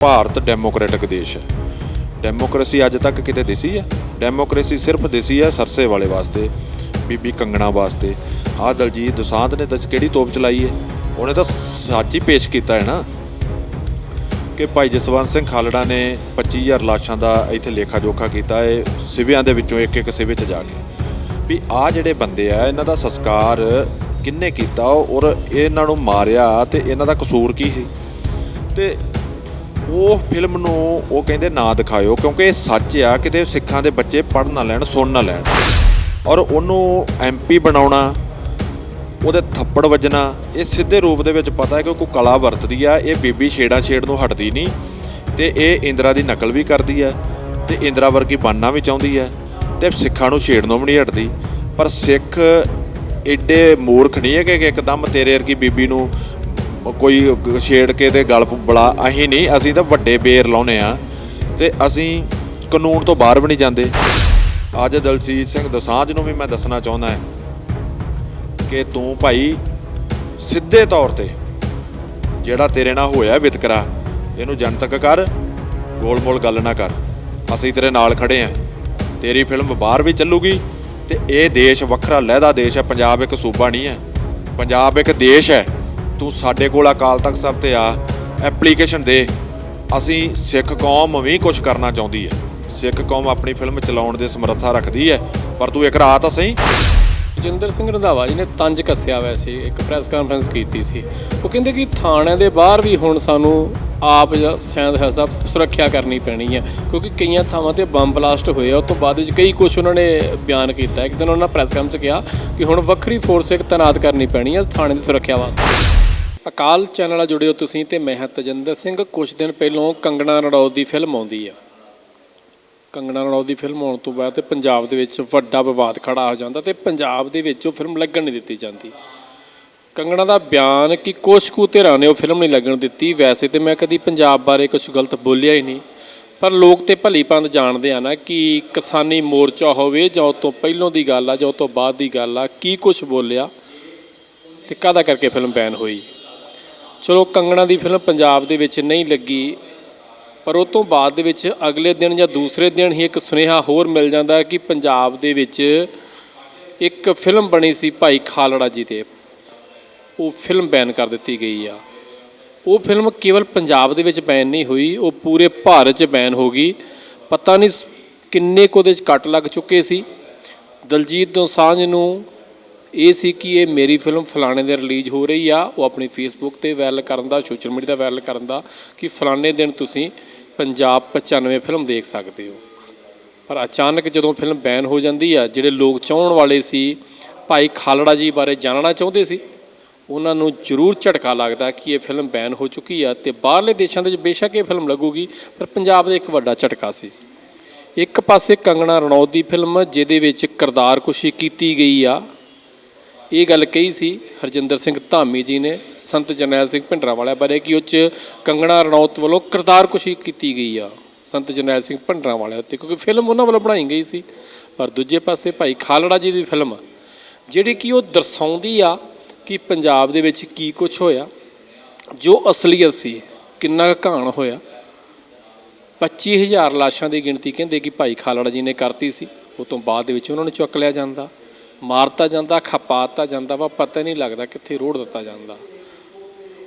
Bharat democratic ਦੇਸ਼ ਹੈ। Democracy ਅੱਜ ਤੱਕ ਕਿਤੇ ਦਿਸੀ ਹੈ? ਡੈਮੋਕ੍ਰੇਸੀ ਸਿਰਫ ਦਿਸੀ ਹੈ ਸਰਸੇ ਵਾਲੇ ਵਾਸਤੇ, ਬੀਬੀ ਕੰਗਣਾ ਵਾਸਤੇ। ਆਹ ਦਲਜੀਤ ਦੋਸਾਂਝ ਨੇ ਦੱਸ ਕਿਹੜੀ ਤੋਪ ਚਲਾਈ ਹੈ? ਉਹਨੇ ਤਾਂ ਸੱਚ ਹੀ ਪੇਸ਼ ਕੀਤਾ ਹੈ ਨਾ। ਕਿ ਭਾਈ ਜਸਵੰਤ ਸਿੰਘ ਖਾਲੜਾ ਨੇ 25000 ਲਾਸ਼ਾਂ ਦਾ ਇੱਥੇ ਲੇਖਾ ਜੋਖਾ ਕੀਤਾ ਹੈ, ਸਿਵਿਆਂ ਦੇ ਵਿੱਚੋਂ ਇੱਕ ਇੱਕ ਸਿਵੇ 'ਚ ਜਾ ਕੇ। ਵੀ ਆਹ ਜਿਹੜੇ ਬੰਦੇ ਆ, ਇਹਨਾਂ ਦਾ ਸੰਸਕਾਰ ਕਿੰਨੇ ਕੀਤਾ, ਔਰ ਇਹਨਾਂ ਨੂੰ ਮਾਰਿਆ, ਤੇ ਇਹਨਾਂ ਦਾ ਕਸੂਰ ਕੀ ਸੀ? ਤੇ ਉਹ ਫਿਲਮ ਨੂੰ ਉਹ ਕਹਿੰਦੇ ਨਾ ਦਿਖਾਇਓ, ਕਿਉਂਕਿ ਇਹ ਸੱਚ ਆ, ਕਿਤੇ ਸਿੱਖਾਂ ਦੇ ਬੱਚੇ ਪੜ੍ਹ ਨਾ ਲੈਣ, ਸੁਣ ਨਾ ਲੈਣ। ਔਰ ਉਹਨੂੰ ਐਮਪੀ ਬਣਾਉਣਾ, ਉਹਦੇ ਥੱਪੜ ਵੱਜਣਾ, ਇਹ ਸਿੱਧੇ ਰੂਪ ਦੇ ਵਿੱਚ ਪਤਾ ਹੈ ਕਿ ਕੋਈ ਕਲਾ ਵਰਤਦੀ ਆ, ਇਹ ਬੀਬੀ ਛੇੜਾ ਛੇੜ ਨੂੰ ਹਟਦੀ ਨਹੀਂ, ਤੇ ਇਹ ਇੰਦਰਾ ਦੀ ਨਕਲ ਵੀ ਕਰਦੀ ਹੈ ਤੇ ਇੰਦਰਾ ਵਰਗੀ ਬਣਨਾ ਵੀ ਚਾਹੁੰਦੀ ਹੈ ਤੇ ਸਿੱਖਾਂ ਨੂੰ ਛੇੜਨੋਂ ਵੀ ਨਹੀਂ ਹਟਦੀ। ਪਰ ਸਿੱਖ ਏਡੇ ਮੂਰਖ ਨਹੀਂ ਹੈ ਕਿ ਇੱਕਦਮ ਤੇਰੇ ਵਰਗੀ ਬੀਬੀ ਨੂੰ ਕੋਈ ਛੇੜ ਕੇ ਤੇ ਗਲ ਬੜਾ ਅਸੀਂ ਨਹੀਂ, ਅਸੀਂ ਤਾਂ ਵੱਡੇ ਬੇਰ ਲਾਉਨੇ ਆ। ਤੇ ਅਸੀਂ ਕਾਨੂੰਨ ਤੋਂ ਬਾਹਰ ਵੀ ਨਹੀਂ ਜਾਂਦੇ। ਅੱਜ ਦਲਜੀਤ ਸਿੰਘ ਦਸਾਂਝ ਨੂੰ ਵੀ ਮੈਂ ਦੱਸਣਾ ਚਾਹੁੰਦਾ ਹਾਂ ਕਿ ਤੂੰ ਭਾਈ ਸਿੱਧੇ ਤੌਰ ਤੇ ਜਿਹੜਾ ਤੇਰੇ ਨਾਲ ਹੋਇਆ ਵਿਤਕਰਾ, ਇਹਨੂੰ ਜਨਤਕ ਕਰ, ਗੋਲ-ਮੋਲ ਗੱਲ ਨਾ ਕਰ। ਅਸੀਂ ਤੇਰੇ ਨਾਲ ਖੜੇ ਆਂ ਤੇਰੀ ਫਿਲਮ ਬਾਹਰ ਵੀ ਚੱਲੂਗੀ ਤੇ ਇਹ ਦੇਸ਼ ਵੱਖਰਾ, ਲਹਿਦਾ ਦੇਸ਼ ਹੈ। ਪੰਜਾਬ ਇੱਕ ਸੂਬਾ ਨਹੀਂ ਹੈ। ਪੰਜਾਬ ਇੱਕ ਦੇਸ਼ ਹੈ। ਤੂੰ ਸਾਡੇ ਕੋਲ ਅਕਾਲ ਤਖਤ ਸਾਹਿਬ ਤੇ ਆ। ਐਪਲੀਕੇਸ਼ਨ ਦੇ। ਅਸੀਂ ਸਿੱਖ ਕੌਮ ਵੀ ਕੁਝ ਕਰਨਾ ਚਾਹੁੰਦੀ ਹੈ। ਸਿੱਖ ਕੌਮ ਆਪਣੀ ਫਿਲਮ ਚਲਾਉਣ ਦੇ ਸਮਰੱਥਾ ਰੱਖਦੀ ਹੈ। ਪਰ ਤੂੰ ਇੱਕ ਰਾਤ ਤਾਂ ਸਹੀ। ਜਿੰਦਰ ਸਿੰਘ ਰੰਧਾਵਾ ਜੀ ਨੇ ਤੰਜ ਕੱਸਿਆ ਵੈਸੇ ਇੱਕ ਪ੍ਰੈਸ ਕਾਨਫਰੰਸ ਕੀਤੀ ਸੀ। ਉਹ ਕਹਿੰਦੇ ਕਿ ਥਾਣਿਆਂ ਦੇ ਬਾਹਰ ਵੀ ਹੁਣ ਸਾਨੂੰ ਆਪ ਜਾਂ ਸ਼ਾਇਦ ਹਸਦਾ ਸੁਰੱਖਿਆ ਕਰਨੀ ਪੈਣੀ ਹੈ। ਕਿਉਂਕਿ ਕਈਆਂ ਥਾਵਾਂ ਤੇ ਬੰਬ ਬਲਾਸਟ ਹੋਏ ਆ। ਉਸ ਤੋਂ ਬਾਅਦ ਵਿੱਚ ਕਈ ਕੁਝ ਉਹਨਾਂ ਨੇ ਬਿਆਨ ਕੀਤਾ। ਇੱਕ ਦਿਨ ਉਹਨਾਂ ਪ੍ਰੈਸ ਕਾਨਫਰੰਸ 'ਚ ਕਿਹਾ ਕਿ ਹੁਣ ਵੱਖਰੀ ਫੋਰਸ ਇੱਕ ਤੈਨਾਤ ਕਰਨੀ ਪੈਣੀ ਹੈ ਥਾਣੇ ਦੀ ਸੁਰੱਖਿਆ ਵਾਸਤੇ। ਅਕਾਲ ਚੈਨਲ ਨਾਲ ਜੁੜਿਓ ਤੁਸੀਂ ਤੇ ਮੈਂ ਹਾਂ ਤਜਿੰਦਰ ਸਿੰਘ। ਕੁਝ ਦਿਨ ਪਹਿਲਾਂ ਕੰਗਣਾ ਰਣੌਤ ਦੀ ਫਿਲਮ ਆਉਂਦੀ ਆ। ਕੰਗਣਾ ਰਣੌਤ ਦੀ ਫਿਲਮ ਆਉਣ ਤੋਂ ਬਾਅਦ ਤੇ ਪੰਜਾਬ ਦੇ ਵਿੱਚ ਵੱਡਾ ਵਿਵਾਦ ਖੜਾ ਹੋ ਜਾਂਦਾ ਤੇ ਪੰਜਾਬ ਦੇ ਵਿੱਚ ਉਹ ਫਿਲਮ ਲੱਗਣ ਨਹੀਂ ਦਿੱਤੀ ਜਾਂਦੀ। ਕੰਗਣਾ ਦਾ ਬਿਆਨ ਕਿ ਕੁਛ ਕੁ ਧਿਰਾਂ ਨੇ ਉਹ ਫਿਲਮ ਨਹੀਂ ਲੱਗਣ ਦਿੱਤੀ, ਵੈਸੇ ਤੇ ਮੈਂ ਕਦੀ ਪੰਜਾਬ ਬਾਰੇ ਕੁਝ ਗਲਤ ਬੋਲਿਆ ਹੀ ਨਹੀਂ। ਪਰ ਲੋਕ ਤੇ ਭਲੀ ਪੰਦ ਜਾਣਦੇ ਆ ਨਾ ਕਿ ਕਿਸਾਨੀ ਮੋਰਚਾ ਹੋਵੇ ਜਾਂ ਉਹ ਤੋਂ ਪਹਿਲੋਂ ਦੀ ਗੱਲ ਆ ਜਾਂ ਉਹ ਤੋਂ ਬਾਅਦ ਦੀ ਗੱਲ ਆ, ਕੀ ਕੁਝ ਬੋਲਿਆ ਤੇ ਕਾਹਦਾ ਕਰਕੇ ਫਿਲਮ ਬੈਨ ਹੋਈ? ਚਲੋ ਕੰਗਣਾ ਦੀ ਫਿਲਮ ਪੰਜਾਬ ਦੇ ਵਿੱਚ ਨਹੀਂ ਲੱਗੀ, ਪਰ ਉਹ ਤੋਂ ਬਾਅਦ ਦੇ ਵਿੱਚ ਅਗਲੇ ਦਿਨ ਜਾਂ ਦੂਸਰੇ ਦਿਨ ਹੀ ਇੱਕ ਸੁਨੇਹਾ ਹੋਰ ਮਿਲ ਜਾਂਦਾ ਕਿ ਪੰਜਾਬ ਦੇ ਵਿੱਚ ਇੱਕ ਫਿਲਮ ਬਣੀ ਸੀ ਭਾਈ ਖਾਲੜਾ ਜੀ ਤੇ ਉਹ ਫਿਲਮ ਬੈਨ ਕਰ ਦਿੱਤੀ ਗਈ ਆ। ਉਹ ਫਿਲਮ ਕੇਵਲ ਪੰਜਾਬ ਦੇ ਵਿੱਚ ਬੈਨ ਨਹੀਂ ਹੋਈ, ਉਹ ਪੂਰੇ ਭਾਰਤ 'ਚ ਬੈਨ ਹੋ ਗਈ। ਪਤਾ ਨਹੀਂ ਕਿੰਨੇ ਕੁ ਉਹਦੇ 'ਚ ਕੱਟ ਲੱਗ ਚੁੱਕੇ ਸੀ। ਦਲਜੀਤ ਦੋਸਾਂਝ ਨੂੰ ਇਹ ਸੀ ਕਿ ਇਹ ਮੇਰੀ ਫਿਲਮ ਫਲਾਣੇ ਦੇ ਰਿਲੀਜ਼ ਹੋ ਰਹੀ ਆ, ਉਹ ਆਪਣੀ ਫੇਸਬੁੱਕ ਤੇ ਵਾਇਰਲ ਕਰਨ ਦਾ ਸੋਸ਼ਲ ਮੀਡੀਆ ਤੇ ਵਾਇਰਲ ਕਰਨ ਦਾ ਕਿ ਫਲਾਣੇ ਦਿਨ ਤੁਸੀਂ ਪੰਜਾਬ 95 ਫਿਲਮ ਦੇਖ ਸਕਦੇ ਹੋ। ਪਰ ਅਚਾਨਕ ਜਦੋਂ ਫਿਲਮ ਬੈਨ ਹੋ ਜਾਂਦੀ ਆ, ਜਿਹੜੇ ਲੋਕ ਚਾਹਣ ਵਾਲੇ ਸੀ, ਭਾਈ ਖਾਲੜਾ ਜੀ ਬਾਰੇ ਜਾਣਨਾ ਚਾਹੁੰਦੇ ਸੀ, ਉਹਨਾਂ ਨੂੰ ਜ਼ਰੂਰ ਝਟਕਾ ਲੱਗਦਾ ਕਿ ਇਹ ਫਿਲਮ ਬੈਨ ਹੋ ਚੁੱਕੀ ਆ ਤੇ ਬਾਹਰਲੇ ਦੇਸ਼ਾਂ ਦੇ ਵਿੱਚ ਬੇਸ਼ੱਕ ਇਹ ਫਿਲਮ ਲੱਗੂਗੀ, ਪਰ ਪੰਜਾਬ ਦਾ ਇੱਕ ਵੱਡਾ ਝਟਕਾ ਸੀ। ਇੱਕ ਪਾਸੇ ਕੰਗਣਾ ਰਣੌਤ ਦੀ ਫਿਲਮ ਜਿਹਦੇ ਵਿੱਚ ਕਿਰਦਾਰ ਕੁਸ਼ੀ ਕੀਤੀ ਗਈ ਆ ਇਹ ਗੱਲ ਕਹੀ ਸੀ ਹਰਜਿੰਦਰ ਸਿੰਘ ਧਾਮੀ ਜੀ ਨੇ, ਸੰਤ ਜਰਨੈਲ ਸਿੰਘ ਭਿੰਡਰਾਂ ਵਾਲਿਆਂ ਬਾਰੇ, ਕਿ ਉਹ 'ਚ ਕੰਗਣਾ ਰਣੌਤ ਵੱਲੋਂ ਕਿਰਦਾਰ ਕੁਸ਼ੀ ਕੀਤੀ ਗਈ ਆ, ਸੰਤ ਜਰਨੈਲ ਸਿੰਘ ਭਿੰਡਰਾਂ ਵਾਲਿਆਂ ਉੱਤੇ, ਕਿਉਂਕਿ ਫਿਲਮ ਉਹਨਾਂ ਵੱਲੋਂ ਬਣਾਈ ਗਈ ਸੀ। ਪਰ ਦੂਜੇ ਪਾਸੇ ਭਾਈ ਖਾਲੜਾ ਜੀ ਦੀ ਫਿਲਮ, ਜਿਹੜੀ ਕਿ ਉਹ ਦਰਸਾਉਂਦੀ ਆ ਕਿ ਪੰਜਾਬ ਦੇ ਵਿੱਚ ਕੀ ਕੁਝ ਹੋਇਆ, ਜੋ ਅਸਲੀਅਤ ਸੀ, ਕਿੰਨਾ ਕੁ ਘਾਣ ਹੋਇਆ। 25000 ਲਾਸ਼ਾਂ ਦੀ ਗਿਣਤੀ ਕਹਿੰਦੇ ਕਿ ਭਾਈ ਖਾਲੜਾ ਜੀ ਨੇ ਕਰਤੀ ਸੀ, ਉਹ ਤੋਂ ਬਾਅਦ ਦੇ ਵਿੱਚ ਉਹਨਾਂ ਨੂੰ ਚੁੱਕ ਲਿਆ ਜਾਂਦਾ। ਮਾਰਤਾ ਜਾਂਦਾ, ਖਪਾਤਾ ਜਾਂਦਾ ਵਾ, ਪਤਾ ਨਹੀਂ ਲੱਗਦਾ ਕਿੱਥੇ ਰੋੜ ਦਿੱਤਾ ਜਾਂਦਾ।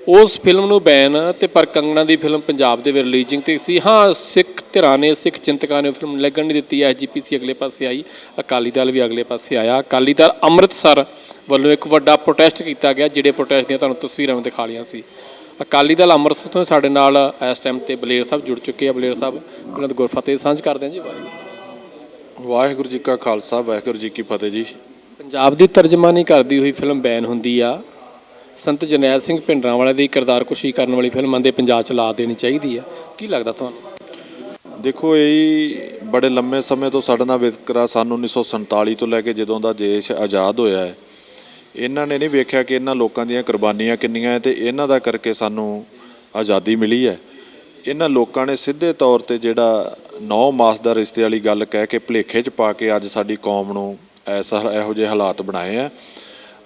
ਉਸ ਫਿਲਮ ਨੂੰ ਬੈਨ ਤੇ ਪਰ ਕੰਗਣਾ ਦੀ ਫਿਲਮ ਪੰਜਾਬ ਦੇ ਵਿੱਚ ਰਿਲੀਜ਼ਿੰਗ ਤੇ ਸੀ। ਹਾਂ, ਸਿੱਖ ਧਿਰਾਂ ਨੇ, ਸਿੱਖ ਚਿੰਤਕਾਂ ਨੇ ਫਿਲਮ ਲੱਗਣ ਨਹੀਂ ਦਿੱਤੀ। ਐਸਜੀਪੀਸੀ ਅਗਲੇ ਪਾਸੇ ਆਈ, ਅਕਾਲੀ ਦਲ ਵੀ ਅਗਲੇ ਪਾਸੇ ਆਇਆ। ਅਕਾਲੀ ਦਲ ਅੰਮ੍ਰਿਤਸਰ ਵੱਲੋਂ ਇੱਕ ਵੱਡਾ ਪ੍ਰੋਟੈਸਟ ਕੀਤਾ ਗਿਆ, ਜਿਹੜੇ ਪ੍ਰੋਟੈਸਟ ਦੀਆਂ ਤੁਹਾਨੂੰ ਤਸਵੀਰਾਂ ਮੈਂ ਦਿਖਾ ਲਈਆਂ ਸੀ। ਅਕਾਲੀ ਦਲ ਅੰਮ੍ਰਿਤਸਰ ਤੋਂ ਸਾਡੇ ਨਾਲ ਇਸ ਟਾਈਮ ਤੇ ਬਲੇਰ ਸਾਹਿਬ ਜੁੜ ਚੁੱਕੇ ਆ। ਬਲੇਰ ਸਾਹਿਬ, ਉਹਨਾਂ ਦਾ ਗੁਰਫਤਿਹ ਸਾਂਝ ਕਰਦੇ ਹਾਂ ਜੀ। ਵਾਹਿਗੁਰੂ ਵਾਹਿਗੁਰੂ ਜੀ ਕਾ ਖਾਲਸਾ, ਵਾਹਿਗੁਰੂ ਜੀ ਕੀ ਫਤਿਹ ਜੀ। ਪੰਜਾਬ ਦੀ ਤਰਜਮਾਨੀ ਕਰਦੀ ਹੋਈ ਫਿਲਮ ਬੈਨ ਹੁੰਦੀ ਆ। ਸੰਤ ਜਰਨੈਲ ਸਿੰਘ ਭਿੰਡਰਾਂ ਵਾਲੇ ਦੀ ਕਿਰਦਾਰਕੁਸ਼ੀ ਕਰਨ ਵਾਲੀ ਫਿਲਮਾਂ ਦੇ ਪੰਜਾਬ ਚ ਲਾ ਦੇਣੀ ਚਾਹੀਦੀ ਆ। ਕੀ ਲੱਗਦਾ ਤੁਹਾਨੂੰ? ਦੇਖੋ, ਇਹ ਬੜੇ ਲੰਮੇ ਸਮੇਂ ਤੋਂ ਸਾਡੇ ਨਾਲ ਵਿਤਕਰਾ ਸਨ 1947 ਤੋਂ ਲੈ ਕੇ ਜਦੋਂ ਦਾ ਦੇਸ਼ ਆਜ਼ਾਦ ਹੋਇਆ ਹੈ। ਇਹਨਾਂ ਨੇ ਨਹੀਂ ਵੇਖਿਆ ਕਿ ਇਹਨਾਂ ਲੋਕਾਂ ਦੀਆਂ ਕੁਰਬਾਨੀਆਂ ਕਿੰਨੀਆਂ ਹੈ ਤੇ ਇਹਨਾਂ ਦਾ ਕਰਕੇ ਸਾਨੂੰ ਆਜ਼ਾਦੀ ਮਿਲੀ ਹੈ। ਇਹਨਾਂ ਲੋਕਾਂ ਨੇ ਸਿੱਧੇ ਤੌਰ ਤੇ ਜਿਹੜਾ 9 ਮਾਸ ਦਾ ਰਿਸ਼ਤੇ ਵਾਲੀ ਗੱਲ ਕਹਿ ਕੇ ਭਲੇਖੇ 'ਚ ਪਾ ਕੇ ਅੱਜ ਸਾਡੀ ਕੌਮ ਨੂੰ ਐਸਾ ਇਹੋ ਜਿਹੇ ਹਾਲਾਤ ਬਣਾਏ ਆ।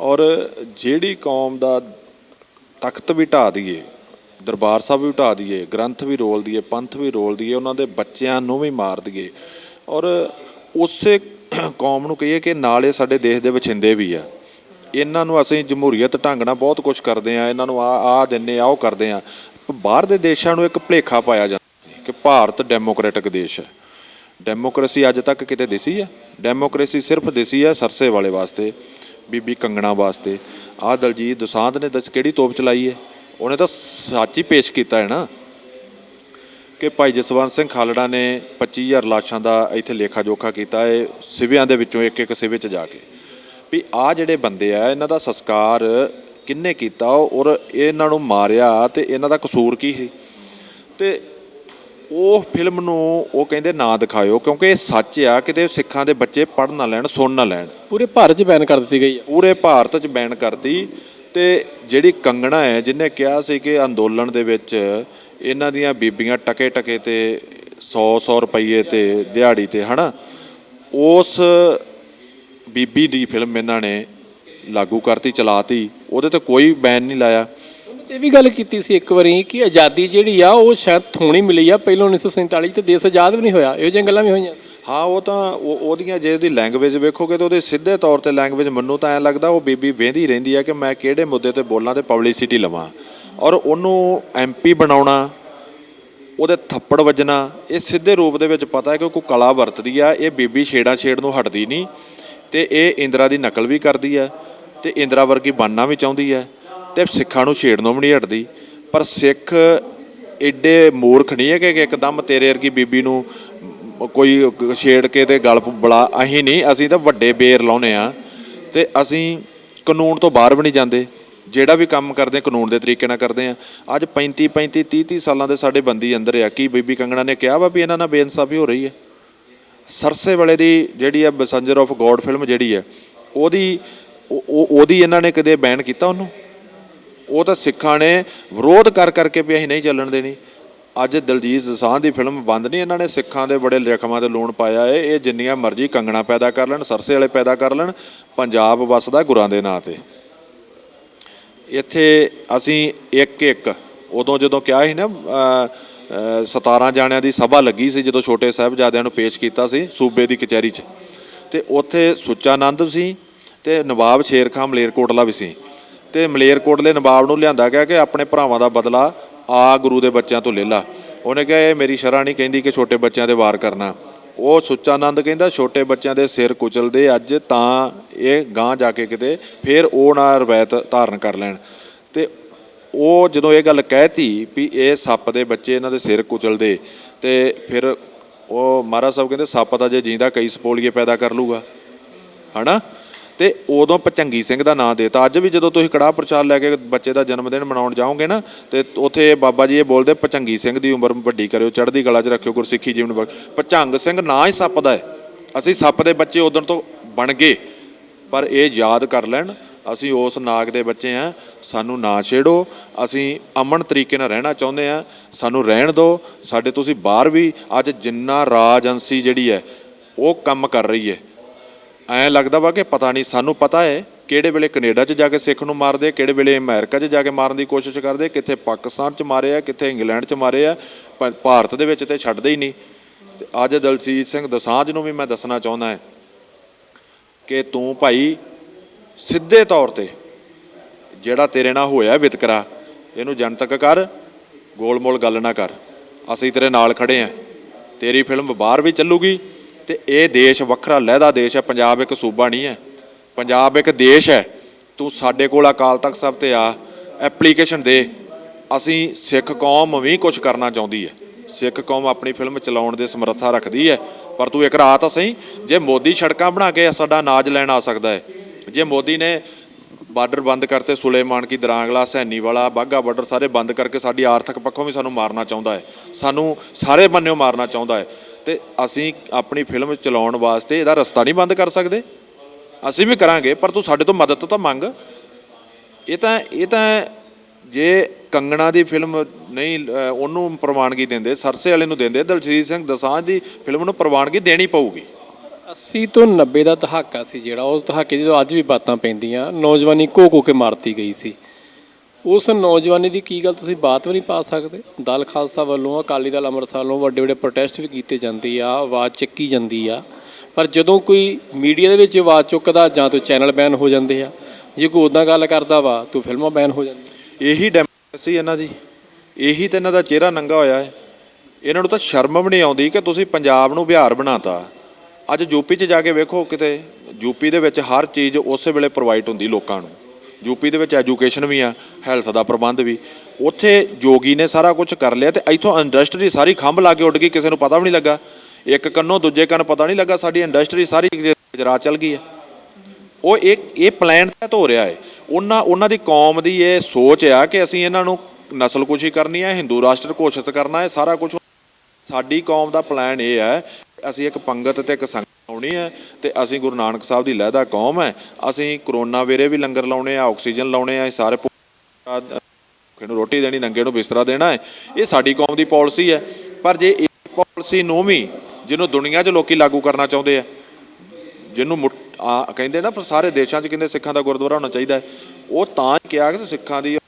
ਔਰ ਜਿਹੜੀ ਕੌਮ ਦਾ ਤਖਤ ਵੀ ਢਾ ਦਈਏ, ਦਰਬਾਰ ਸਾਹਿਬ ਵੀ ਢਾ ਦਈਏ, ਗ੍ਰੰਥ ਵੀ ਰੋਲ ਦਈਏ, ਪੰਥ ਵੀ ਰੋਲ ਦਈਏ, ਉਹਨਾਂ ਦੇ ਬੱਚਿਆਂ ਨੂੰ ਵੀ ਮਾਰ ਦਈਏ। ਔਰ ਉਸੇ ਕੌਮ ਨੂੰ ਕਹੀਏ ਕਿ ਨਾਲੇ ਸਾਡੇ ਦੇਸ਼ ਦੇ ਵਛਿੰਦੇ ਵੀ ਆ। ਇਹਨਾਂ ਨੂੰ ਅਸੀਂ ਜਮਹੂਰੀਅਤ ਢੰਗ ਨਾਲ ਬਹੁਤ ਕੁਝ ਕਰਦੇ ਆ, ਇਹਨਾਂ ਨੂੰ ਆ ਆ ਦਿੰਨੇ ਆ, ਉਹ ਕਰਦੇ ਆ। ਬਾਹਰ ਦੇ ਦੇਸ਼ਾਂ ਨੂੰ ਇੱਕ ਭੁਲੇਖਾ ਪਾਇਆ ਜਾਂਦਾ ਸੀ ਕਿ ਭਾਰਤ ਡੈਮੋਕ੍ਰੈਟਿਕ ਦੇਸ਼ ਹੈ ਡੈਮੋਕ੍ਰੇਸੀ ਅੱਜ ਤੱਕ ਕਿਤੇ ਦਿਸੀ ਹੈ ਡੈਮੋਕ੍ਰੇਸੀ ਸਿਰਫ ਦਿਸੀ ਹੈ ਸਰਸੇ ਵਾਲੇ ਵਾਸਤੇ, ਬੀਬੀ ਕੰਗਣਾ ਵਾਸਤੇ। ਆਹ ਦਲਜੀਤ ਦੋਸਾਂਝ ਨੇ ਦੱਸ ਕਿਹੜੀ ਤੋਪ ਚਲਾਈ ਹੈ ਉਹਨੇ ਤਾਂ ਸੱਚ ਹੀ ਪੇਸ਼ ਕੀਤਾ ਹੈ ਨਾ। ਕਿ ਭਾਈ ਜਸਵੰਤ ਸਿੰਘ ਖਾਲੜਾ ਨੇ 25000 ਲਾਸ਼ਾਂ ਦਾ ਇੱਥੇ ਲੇਖਾ ਜੋਖਾ ਕੀਤਾ ਹੈ ਸਿਵਿਆਂ ਦੇ ਵਿੱਚੋਂ ਇੱਕ ਇੱਕ ਸਿਵੇ 'ਚ ਜਾ ਕੇ। ਵੀ ਆ ਜਿਹੜੇ ਬੰਦੇ ਆ, ਇਹਨਾਂ ਦਾ ਸੰਸਕਾਰ ਕਿੰਨੇ ਕੀਤਾ ਔਰ ਇਹਨਾਂ ਨੂੰ ਮਾਰਿਆ ਤੇ ਇਹਨਾਂ ਦਾ ਕਸੂਰ ਕੀ ਸੀ? ਤੇ ਉਹ ਫਿਲਮ ਨੂੰ ਉਹ ਕਹਿੰਦੇ ਨਾ ਦਿਖਾਇਓ ਕਿਉਂਕਿ ਇਹ ਸੱਚ ਆ ਕਿਤੇ ਸਿੱਖਾਂ ਦੇ ਬੱਚੇ ਪੜ੍ਹ ਨਾ ਲੈਣ ਸੁਣ ਨਾ ਲੈਣ। ਪੂਰੇ ਭਾਰਤ 'ਚ ਬੈਨ ਕਰ ਦਿੱਤੀ ਗਈ ਪੂਰੇ ਭਾਰਤ 'ਚ ਬੈਨ ਕਰਤੀ ਤੇ ਜਿਹੜੀ ਕੰਗਣਾ ਹੈ ਜਿਹਨੇ ਕਿਹਾ ਸੀ ਕਿ ਅੰਦੋਲਨ ਦੇ ਵਿੱਚ ਇਹਨਾਂ ਦੀਆਂ ਬੀਬੀਆਂ ਟਕੇ ਟਕੇ ਤੇ 100 100 ਰੁਪਏ ਤੇ ਦਿਹਾੜੀ ਤੇ ਹਨਾ? ਉਸ ਬੀਬੀ ਦੀ ਫਿਲਮ ਇਹਨਾਂ ਨੇ ਲਾਗੂ ਕਰਤੀ ਚਲਾਤੀ। ਉਹਦੇ ਤੇ ਕੋਈ ਬੈਨ ਨਹੀਂ ਲਾਇਆ। ਇਹ ਵੀ ਗੱਲ ਕੀਤੀ ਸੀ ਇੱਕ ਵਾਰੀ ਕਿ ਆਜ਼ਾਦੀ ਜਿਹੜੀ ਆ, ਉਹ ਸ਼ਾਇਦ ਥੋਣੀ ਮਿਲੀ ਆ। ਪਹਿਲਾਂ 1947 ਤੇ ਦੇਸ਼ ਆਜ਼ਾਦ ਵੀ ਨਹੀਂ ਹੋਇਆ। ਇਹੋ ਜਿਹੀਆਂ ਗੱਲਾਂ ਵੀ ਹੋਈਆਂ ਹਾਂ, ਉਹ ਤਾਂ ਉਹਦੀਆਂ ਜੇ ਉਹਦੀ ਲੈਂਗੁਏਜ ਵੇਖੋਗੇ ਤਾਂ ਉਹਦੇ ਸਿੱਧੇ ਤੌਰ ਤੇ ਲੈਂਗੁਏਜ ਮੈਨੂੰ ਤਾਂ ਐਂ ਲੱਗਦਾ ਉਹ ਬੀਬੀ ਵੇਂਦੀ ਰਹਿੰਦੀ ਆ ਕਿ ਮੈਂ ਕਿਹੜੇ ਮੁੱਦੇ ਤੇ ਬੋਲਾਂ ਤੇ ਪਬਲਿਸਿਟੀ ਲਵਾਂ। ਔਰ ਉਹਨੂੰ ਐਮਪੀ ਬਣਾਉਣਾ, ਉਹਦੇ ਥੱਪੜ ਵੱਜਣਾ, ਇਹ ਸਿੱਧੇ ਰੂਪ ਦੇ ਵਿੱਚ ਪਤਾ ਹੈ ਕਿ ਕੋਈ ਕਲਾ ਵਰਤਦੀ ਆ। ਇਹ ਬੀਬੀ ਛੇੜਾ ਛੇੜ ਨੂੰ ਹਟਦੀ ਨਹੀਂ ਤੇ ਇਹ ਇੰਦਰਾ ਦੀ ਨਕਲ ਵੀ ਕਰਦੀ ਆ ਤੇ ਇੰਦਰਾ ਵਰਗੀ ਬਣਨਾ ਵੀ ਚਾਹੁੰਦੀ ਆ। ਤੇ ਸਿੱਖਾਂ ਨੂੰ ਛੇੜਨੋਂ ਵੀ ਨਹੀਂ ਹਟਦੀ। ਪਰ ਸਿੱਖ ਏਡੇ ਮੂਰਖ ਨਹੀਂ ਹੈ ਕਿ ਇੱਕਦਮ ਤੇਰੇ ਵਰਗੀ ਬੀਬੀ ਨੂੰ ਕੋਈ ਛੇੜ ਕੇ ਤੇ ਗਲ ਬਲਾ, ਅਸੀਂ ਨਹੀਂ, ਅਸੀਂ ਤਾਂ ਵੱਡੇ ਬੇਰ ਲਾਉਨੇ ਆ ਤੇ ਅਸੀਂ ਕਾਨੂੰਨ ਤੋਂ ਬਾਹਰ ਵੀ ਨਹੀਂ ਜਾਂਦੇ। ਜਿਹੜਾ ਵੀ ਕੰਮ ਕਰਦੇ, ਕਾਨੂੰਨ ਦੇ ਤਰੀਕੇ ਨਾਲ ਕਰਦੇ ਆ ਅੱਜ 35 35 30 30 ਸਾਲਾਂ ਦੇ ਸਾਡੇ ਬੰਦੀ ਅੰਦਰ ਆ। ਕੀ ਬੀਬੀ ਕੰਗਣਾ ਨੇ ਕਿਹਾ ਵਾ ਵੀ ਇਹਨਾਂ ਨਾਲ ਬੇਇਨਸਾਫੀ ਹੋ ਰਹੀ ਹੈ? ਸਰਸੇ ਵਾਲੇ ਦੀ ਜਿਹੜੀ ਆ ਬਸੰਜਰ ਆਫ ਗੋਡ ਫਿਲਮ ਜਿਹੜੀ ਹੈ, ਉਹਦੀ ਉਹ- ਉਹਦੀ ਇਹਨਾਂ ਨੇ ਕਦੇ ਬੈਨ ਕੀਤਾ ਉਹਨੂੰ? ਉਹ ਤਾਂ ਸਿੱਖਾਂ ਨੇ ਵਿਰੋਧ ਕਰ ਕਰਕੇ ਵੀ ਅਸੀਂ ਨਹੀਂ ਚੱਲਣ ਦੇਣੀ। ਅੱਜ ਦਲਜੀਤ ਦੋਸਾਂਝ ਦੀ ਫਿਲਮ ਬੰਦ ਨਹੀਂ ਇਹਨਾਂ ਨੇ ਸਿੱਖਾਂ ਦੇ ਬੜੇ ਜ਼ਖਮਾਂ ਤੇ ਲੂਣ ਪਾਇਆ ਏ। ਇਹ ਜਿੰਨੀਆਂ ਮਰਜ਼ੀ ਕੰਗਣਾ ਪੈਦਾ ਕਰ ਲੈਣ ਸਰਸੇ ਵਾਲੇ ਪੈਦਾ ਕਰ ਲੈਣ ਪੰਜਾਬ ਵਸਦਾ ਗੁਰਾਂ ਦੇ ਨਾਂ ਤੇ। ਇੱਥੇ ਅਸੀਂ ਇੱਕ ਇੱਕ ਉਦੋਂ ਜਦੋਂ ਕਿਹਾ ਸੀ ਨਾ ਅ, 17 ਜਾਣਿਆਂ ਦੀ ਸਭਾ ਲੱਗੀ ਸੀ ਜਦੋਂ ਛੋਟੇ ਸਾਹਿਬਜ਼ਾਦਿਆਂ ਨੂੰ ਪੇਸ਼ ਕੀਤਾ ਸੀ ਸੂਬੇ ਦੀ ਕਚਹਿਰੀ 'ਚ। ਤੇ ਉੱਥੇ ਸੁੱਚਾਨੰਦ ਸੀ ਤੇ ਨਵਾਬ ਸ਼ੇਰ ਖਾਂ ਮਲੇਰਕੋਟਲਾ ਵੀ ਸੀ। ਤੇ ਮਲੇਰਕੋਟਲੇ ਨਵਾਬ ਨੂੰ ਲਿਆਂਦਾ ਗਿਆ ਕਿ ਆਪਣੇ ਭਰਾਵਾਂ ਦਾ ਬਦਲਾ ਆ ਗੁਰੂ ਦੇ ਬੱਚਿਆਂ ਤੋਂ ਲੈ ਲਾ। ਉਹਨੇ ਕਿਹਾ, ਇਹ ਮੇਰੀ ਸ਼ਰ੍ਹਾ ਨਹੀਂ ਕਹਿੰਦੀ ਕਿ ਛੋਟੇ ਬੱਚਿਆਂ ਦੇ ਵਾਰ ਕਰਨਾ। ਉਹ ਸੁੱਚਾਨੰਦ ਕਹਿੰਦਾ, ਛੋਟੇ ਬੱਚਿਆਂ ਦੇ ਸਿਰ ਕੁਚਲਦੇ ਅੱਜ ਤਾਂ ਇਹ ਗਾਂ ਜਾ ਕੇ ਕਿਤੇ ਫਿਰ ਉਹ ਨਾ ਰਵਾਇਤ ਧਾਰਨ ਕਰ ਲੈਣ। ਤੇ ਉਹ ਜਦੋਂ ਇਹ ਗੱਲ ਕਹਿਤੀ ਵੀ ਇਹ ਸੱਪ ਦੇ ਬੱਚੇ ਇਹਨਾਂ ਦੇ ਸਿਰ ਕੁਚਲਦੇ ਤੇ ਫਿਰ ਉਹ ਮਹਾਰਾਜ ਸਾਹਿਬ ਕਹਿੰਦੇ, ਸੱਪ ਦਾ ਜੇ ਜਿੰਦਾ ਕਈ ਸਪੋਲੀਏ ਪੈਦਾ ਕਰ ਲੂਗਾ ਹਨਾ? ਤੇ ਉਦੋਂ ਪਚੰਗੀ ਸਿੰਘ ਦਾ ਨਾਂ ਦੇਤਾ। ਅੱਜ ਵੀ ਜਦੋਂ ਤੁਸੀਂ ਕੜਾਹ ਪ੍ਰਚਾਰ ਲੈ ਕੇ ਬੱਚੇ ਦਾ ਜਨਮ ਦਿਨ ਮਨਾਉਣ ਜਾਓਗੇ ਨਾ, ਤੇ ਉੱਥੇ ਬਾਬਾ ਜੀ ਇਹ ਬੋਲਦੇ ਪਚੰਗੀ ਸਿੰਘ ਦੀ ਉਮਰ ਵੱਡੀ ਕਰਿਓ, ਚੜ੍ਹਦੀ ਕਲਾ 'ਚ ਰੱਖਿਓ, ਗੁਰਸਿੱਖੀ ਜੀਵਨ ਬਖ ਪਚੰਗ ਸਿੰਘ ਨਾਂ ਹੀ ਸੱਪ ਦਾ ਹੈ। ਅਸੀਂ ਸੱਪ ਦੇ ਬੱਚੇ ਉਦੋਂ ਤੋਂ ਬਣ ਗਏ, ਪਰ ਇਹ ਯਾਦ ਕਰ ਲੈਣ, ਅਸੀਂ ਉਸ ਨਾਗ ਦੇ ਬੱਚੇ ਆ ਸਾਨੂੰ ਨਾ ਛੇੜੋ, ਅਸੀਂ ਅਮਨ ਤਰੀਕੇ ਨਾਲ ਰਹਿਣਾ ਚਾਹੁੰਦੇ ਆ ਸਾਨੂੰ ਰਹਿਣ ਦਿਓ, ਸਾਡੇ ਤੁਸੀਂ ਬਾਹਰ ਵੀ, ਅੱਜ ਜਿੰਨਾ ਰਾਜ ਅੰਸੀ ਜਿਹੜੀ ਹੈ, ਉਹ ਕੰਮ ਕਰ ਰਹੀ ਹੈ। ਐਂ ਲੱਗਦਾ ਵਾ ਕਿ ਪਤਾ ਨਹੀਂ, ਸਾਨੂੰ ਪਤਾ ਹੈ ਕਿਹੜੇ ਵੇਲੇ ਕੈਨੇਡਾ 'ਚ ਜਾ ਕੇ ਸਿੱਖ ਨੂੰ ਮਾਰਦੇ, ਕਿਹੜੇ ਵੇਲੇ ਅਮਰੀਕਾ 'ਚ ਜਾ ਕੇ ਮਾਰਨ ਦੀ ਕੋਸ਼ਿਸ਼ ਕਰਦੇ, ਕਿੱਥੇ ਪਾਕਿਸਤਾਨ 'ਚ ਮਾਰੇ ਆ, ਕਿੱਥੇ ਇੰਗਲੈਂਡ 'ਚ ਮਾਰੇ ਆ, ਪਰ ਭਾਰਤ ਦੇ ਵਿੱਚ ਤੇ ਛੱਡਦੇ ਹੀ ਨਹੀਂ। ਤੇ ਅੱਜ ਦਲਜੀਤ ਸਿੰਘ ਦਸਾਂਝ ਨੂੰ ਵੀ ਮੈਂ ਦੱਸਣਾ ਚਾਹੁੰਦਾ ਹਾਂ ਕਿ ਤੂੰ ਭਾਈ ਸਿੱਧੇ ਤੌਰ ਤੇ ਜਿਹੜਾ ਤੇਰੇ ਨਾਲ ਹੋਇਆ ਵਿਤਕਰਾ, ਇਹਨੂੰ ਜਨਤਕ ਕਰ, ਗੋਲਮੋਲ ਗੱਲ ਨਾ ਕਰ। ਅਸੀਂ ਤੇਰੇ ਨਾਲ ਖੜੇ ਆਂ ਤੇਰੀ ਫਿਲਮ ਬਾਹਰ ਵੀ ਚੱਲੂਗੀ ਤੇ ਇਹ ਦੇਸ਼ ਵੱਖਰਾ ਲਹਿਦਾ ਦੇਸ਼ ਹੈ, ਪੰਜਾਬ ਇੱਕ ਸੂਬਾ ਨਹੀਂ ਹੈ। ਪੰਜਾਬ ਇੱਕ ਦੇਸ਼ ਹੈ। ਤੂੰ ਸਾਡੇ ਕੋਲ ਅਕਾਲ ਤਖਤ ਸਾਹਿਬ ਤੇ ਆ ਐਪਲੀਕੇਸ਼ਨ ਦੇ। ਅਸੀਂ ਸਿੱਖ ਕੌਮ ਵੀ ਕੁਝ ਕਰਨਾ ਚਾਹੁੰਦੀ ਹੈ। ਸਿੱਖ ਕੌਮ ਆਪਣੀ ਫਿਲਮ ਚਲਾਉਣ ਦੇ ਸਮਰੱਥਾ ਰੱਖਦੀ ਹੈ। ਪਰ ਤੂੰ ਇੱਕ ਰਾਤ ਸਹੀ, ਜੇ ਮੋਦੀ ਸੜਕਾਂ ਬਣਾ ਕੇ ਸਾਡਾ ਅਨਾਜ ਲੈਣ ਆ ਸਕਦਾ ਹੈ। ਜੇ ਮੋਦੀ ਨੇ ਬਾਰਡਰ ਬੰਦ ਕਰਤੇ, ਸੁਲੇਮਾਨ ਕੀ ਦਰਾਂਗਲਾ ਸੈਣੀ ਵਾਲਾ ਬਾਗਾ ਬਾਰਡਰ ਸਾਰੇ ਬੰਦ ਕਰਕੇ ਸਾਡੀ ਆਰਥਿਕ ਪੱਖੋਂ ਵੀ ਸਾਨੂੰ ਮਾਰਨਾ ਚਾਹੁੰਦਾ ਹੈ। ਸਾਨੂੰ ਸਾਰੇ ਬੰਨਿਓ ਮਾਰਨਾ ਚਾਹੁੰਦਾ ਹੈ। ਤੇ ਅਸੀਂ ਆਪਣੀ ਫਿਲਮ ਚਲਾਉਣ ਵਾਸਤੇ ਇਹਦਾ ਰਸਤਾ ਨਹੀਂ ਬੰਦ ਕਰ ਸਕਦੇ। ਅਸੀਂ ਵੀ ਕਰਾਂਗੇ, ਪਰ ਤੂੰ ਸਾਡੇ ਤੋਂ ਮਦਦ ਤਾਂ ਮੰਗ। ਇਹ ਤਾਂ ਇਹ ਤਾਂ ਜੇ ਕੰਗਣਾ ਦੀ ਫਿਲਮ ਨਹੀਂ ਉਹਨੂੰ ਪ੍ਰਵਾਨਗੀ ਦਿੰਦੇ, ਸਰਸੇ ਵਾਲੇ ਨੂੰ ਦਿੰਦੇ, ਦਲਜੀਤ ਸਿੰਘ ਦਸਾਂਝ ਦੀ ਫਿਲਮ ਨੂੰ ਪ੍ਰਵਾਨਗੀ ਦੇਣੀ ਪਊਗੀ। 80 ਤੋਂ 90 ਦਾ ਦਹਾਕਾ ਸੀ ਜਿਹੜਾ, ਉਸ ਦਹਾਕੇ ਦੀ ਜਦੋਂ ਅੱਜ ਵੀ ਬਾਤਾਂ ਪੈਂਦੀਆਂ। ਨੌਜਵਾਨੀ ਕੋ ਕੋ ਕੇ ਮਾਰਤੀ ਗਈ ਸੀ। ਉਸ ਨੌਜਵਾਨੀ ਦੀ ਕੀ ਗੱਲ ਤੁਸੀਂ ਬਾਤ ਵੀ ਨਹੀਂ ਪਾ ਸਕਦੇ? ਦਲ ਖਾਲਸਾ ਵੱਲੋਂ, ਅਕਾਲੀ ਦਲ ਅੰਮ੍ਰਿਤਸਰ ਵੱਲੋਂ ਵੱਡੇ ਵੱਡੇ ਪ੍ਰੋਟੈਸਟ ਵੀ ਕੀਤੇ ਜਾਂਦੇ ਆ, ਆਵਾਜ਼ ਚੱਕੀ ਜਾਂਦੀ ਆ। ਪਰ ਜਦੋਂ ਕੋਈ ਮੀਡੀਆ ਦੇ ਵਿੱਚ ਆਵਾਜ਼ ਚੁੱਕਦਾ ਜਾਂ ਤਾਂ ਚੈਨਲ ਬੈਨ ਹੋ ਜਾਂਦੇ ਆ, ਜੇ ਕੋਈ ਉਦਾਂ ਗੱਲ ਕਰਦਾ ਵਾ, ਤੂੰ ਫਿਲਮਾਂ ਬੈਨ ਹੋ ਜਾਂਦੀ ਇਹੀ ਡੈਮੋਕ੍ਰੇਸੀ ਇਹਨਾਂ ਦੀ। ਇਹੀ ਤਾਂ ਇਹਨਾਂ ਦਾ ਚਿਹਰਾ ਨੰਗਾ ਹੋਇਆ ਹੈ। ਇਹਨਾਂ ਨੂੰ ਤਾਂ ਸ਼ਰਮ ਵੀ ਨਹੀਂ ਆਉਂਦੀ ਕਿ ਤੁਸੀਂ ਪੰਜਾਬ ਨੂੰ ਬਿਹਾਰ ਬਣਾਤਾ। ਅੱਜ ਯੂਪੀ 'ਚ ਜਾ ਕੇ ਵੇਖੋ ਕਿਤੇ ਯੂਪੀ ਦੇ ਵਿੱਚ ਹਰ ਚੀਜ਼ ਉਸੇ ਵੇਲੇ ਪ੍ਰੋਵਾਈਡ ਹੁੰਦੀ ਲੋਕਾਂ ਨੂੰ। ਯੂਪੀ ਦੇ ਵਿੱਚ ਐਜੂਕੇਸ਼ਨ ਵੀ ਆ, ਹੈਲਥ ਦਾ ਪ੍ਰਬੰਧ ਵੀ। ਉੱਥੇ ਜੋਗੀ ਨੇ ਸਾਰਾ ਕੁਝ ਕਰ ਲਿਆ ਤੇ ਇੱਥੋਂ ਇੰਡਸਟਰੀ ਸਾਰੀ ਖੰਭ ਲਾ ਕੇ ਉੱਡ ਗਈ, ਕਿਸੇ ਨੂੰ ਪਤਾ ਵੀ ਨਹੀਂ ਲੱਗਾ। ਇੱਕ ਕੰਨੋਂ ਦੂਜੇ ਕੰਨ ਪਤਾ ਨਹੀਂ ਲੱਗਾ, ਸਾਡੀ ਇੰਡਸਟਰੀ ਸਾਰੀ ਗੁਜਰਾਤ ਚਲ ਗਈ ਹੈ। ਉਹ ਇੱਕ, ਇਹ ਪਲਾਨ ਤਹਿਤ ਹੋ ਰਿਹਾ ਹੈ। ਉਹਨਾਂ ਉਹਨਾਂ ਦੀ ਕੌਮ ਦੀ ਇਹ ਸੋਚ ਆ ਕਿ ਅਸੀਂ ਇਹਨਾਂ ਨੂੰ ਨਸਲਕੁਸ਼ੀ ਕਰਨੀ ਹੈ, ਹਿੰਦੂ ਰਾਸ਼ਟਰ ਘੋਸ਼ਿਤ ਕਰਨਾ ਹੈ, ਸਾਰਾ ਕੁਝ ਸਾਡੀ ਕੌਮ ਦਾ ਪਲਾਨ ਇਹ ਹੈ, ਅਸੀਂ ਇੱਕ ਪੰਗਤ ਤੇ ਇੱਕ ਸੰਗਤ ਲਾਉਣੀ ਹੈ ਤੇ ਅਸੀਂ ਗੁਰੂ ਨਾਨਕ ਸਾਹਿਬ ਦੀ ਲਹਿਦਾ ਕੌਮ ਹੈ। ਅਸੀਂ ਕਰੋਨਾ ਵੇਰੇ ਵੀ ਲੰਗਰ ਲਾਉਣੇ ਆ, ਆਕਸੀਜਨ ਲਾਉਣੇ ਆ ਸਾਰੇ ਭੁੱਖੇ ਨੂੰ ਰੋਟੀ ਦੇਣੀ, ਨੰਗੇ ਨੂੰ ਬਿਸਤਰਾ ਦੇਣਾ ਹੈ। ਇਹ ਸਾਡੀ ਕੌਮ ਦੀ ਪਾਲਿਸੀ ਹੈ। ਪਰ ਜੇ ਇਹ ਪਾਲਿਸੀ ਨੂੰ ਵੀ ਜਿਹਨੂੰ ਦੁਨੀਆ 'ਚ ਲੋਕੀ ਲਾਗੂ ਕਰਨਾ ਚਾਹੁੰਦੇ ਆ, ਜਿਹਨੂੰ ਮੁੱਠ- ਆ, ਕਹਿੰਦੇ ਨਾ ਸਾਰੇ ਦੇਸ਼ਾਂ 'ਚ ਕਹਿੰਦੇ ਸਿੱਖਾਂ ਦਾ ਗੁਰਦੁਆਰਾ ਹੋਣਾ ਚਾਹੀਦਾ ਉਹ ਤਾਂ ਕਿਹਾ ਕਿ ਸਿੱਖਾਂ ਦੀ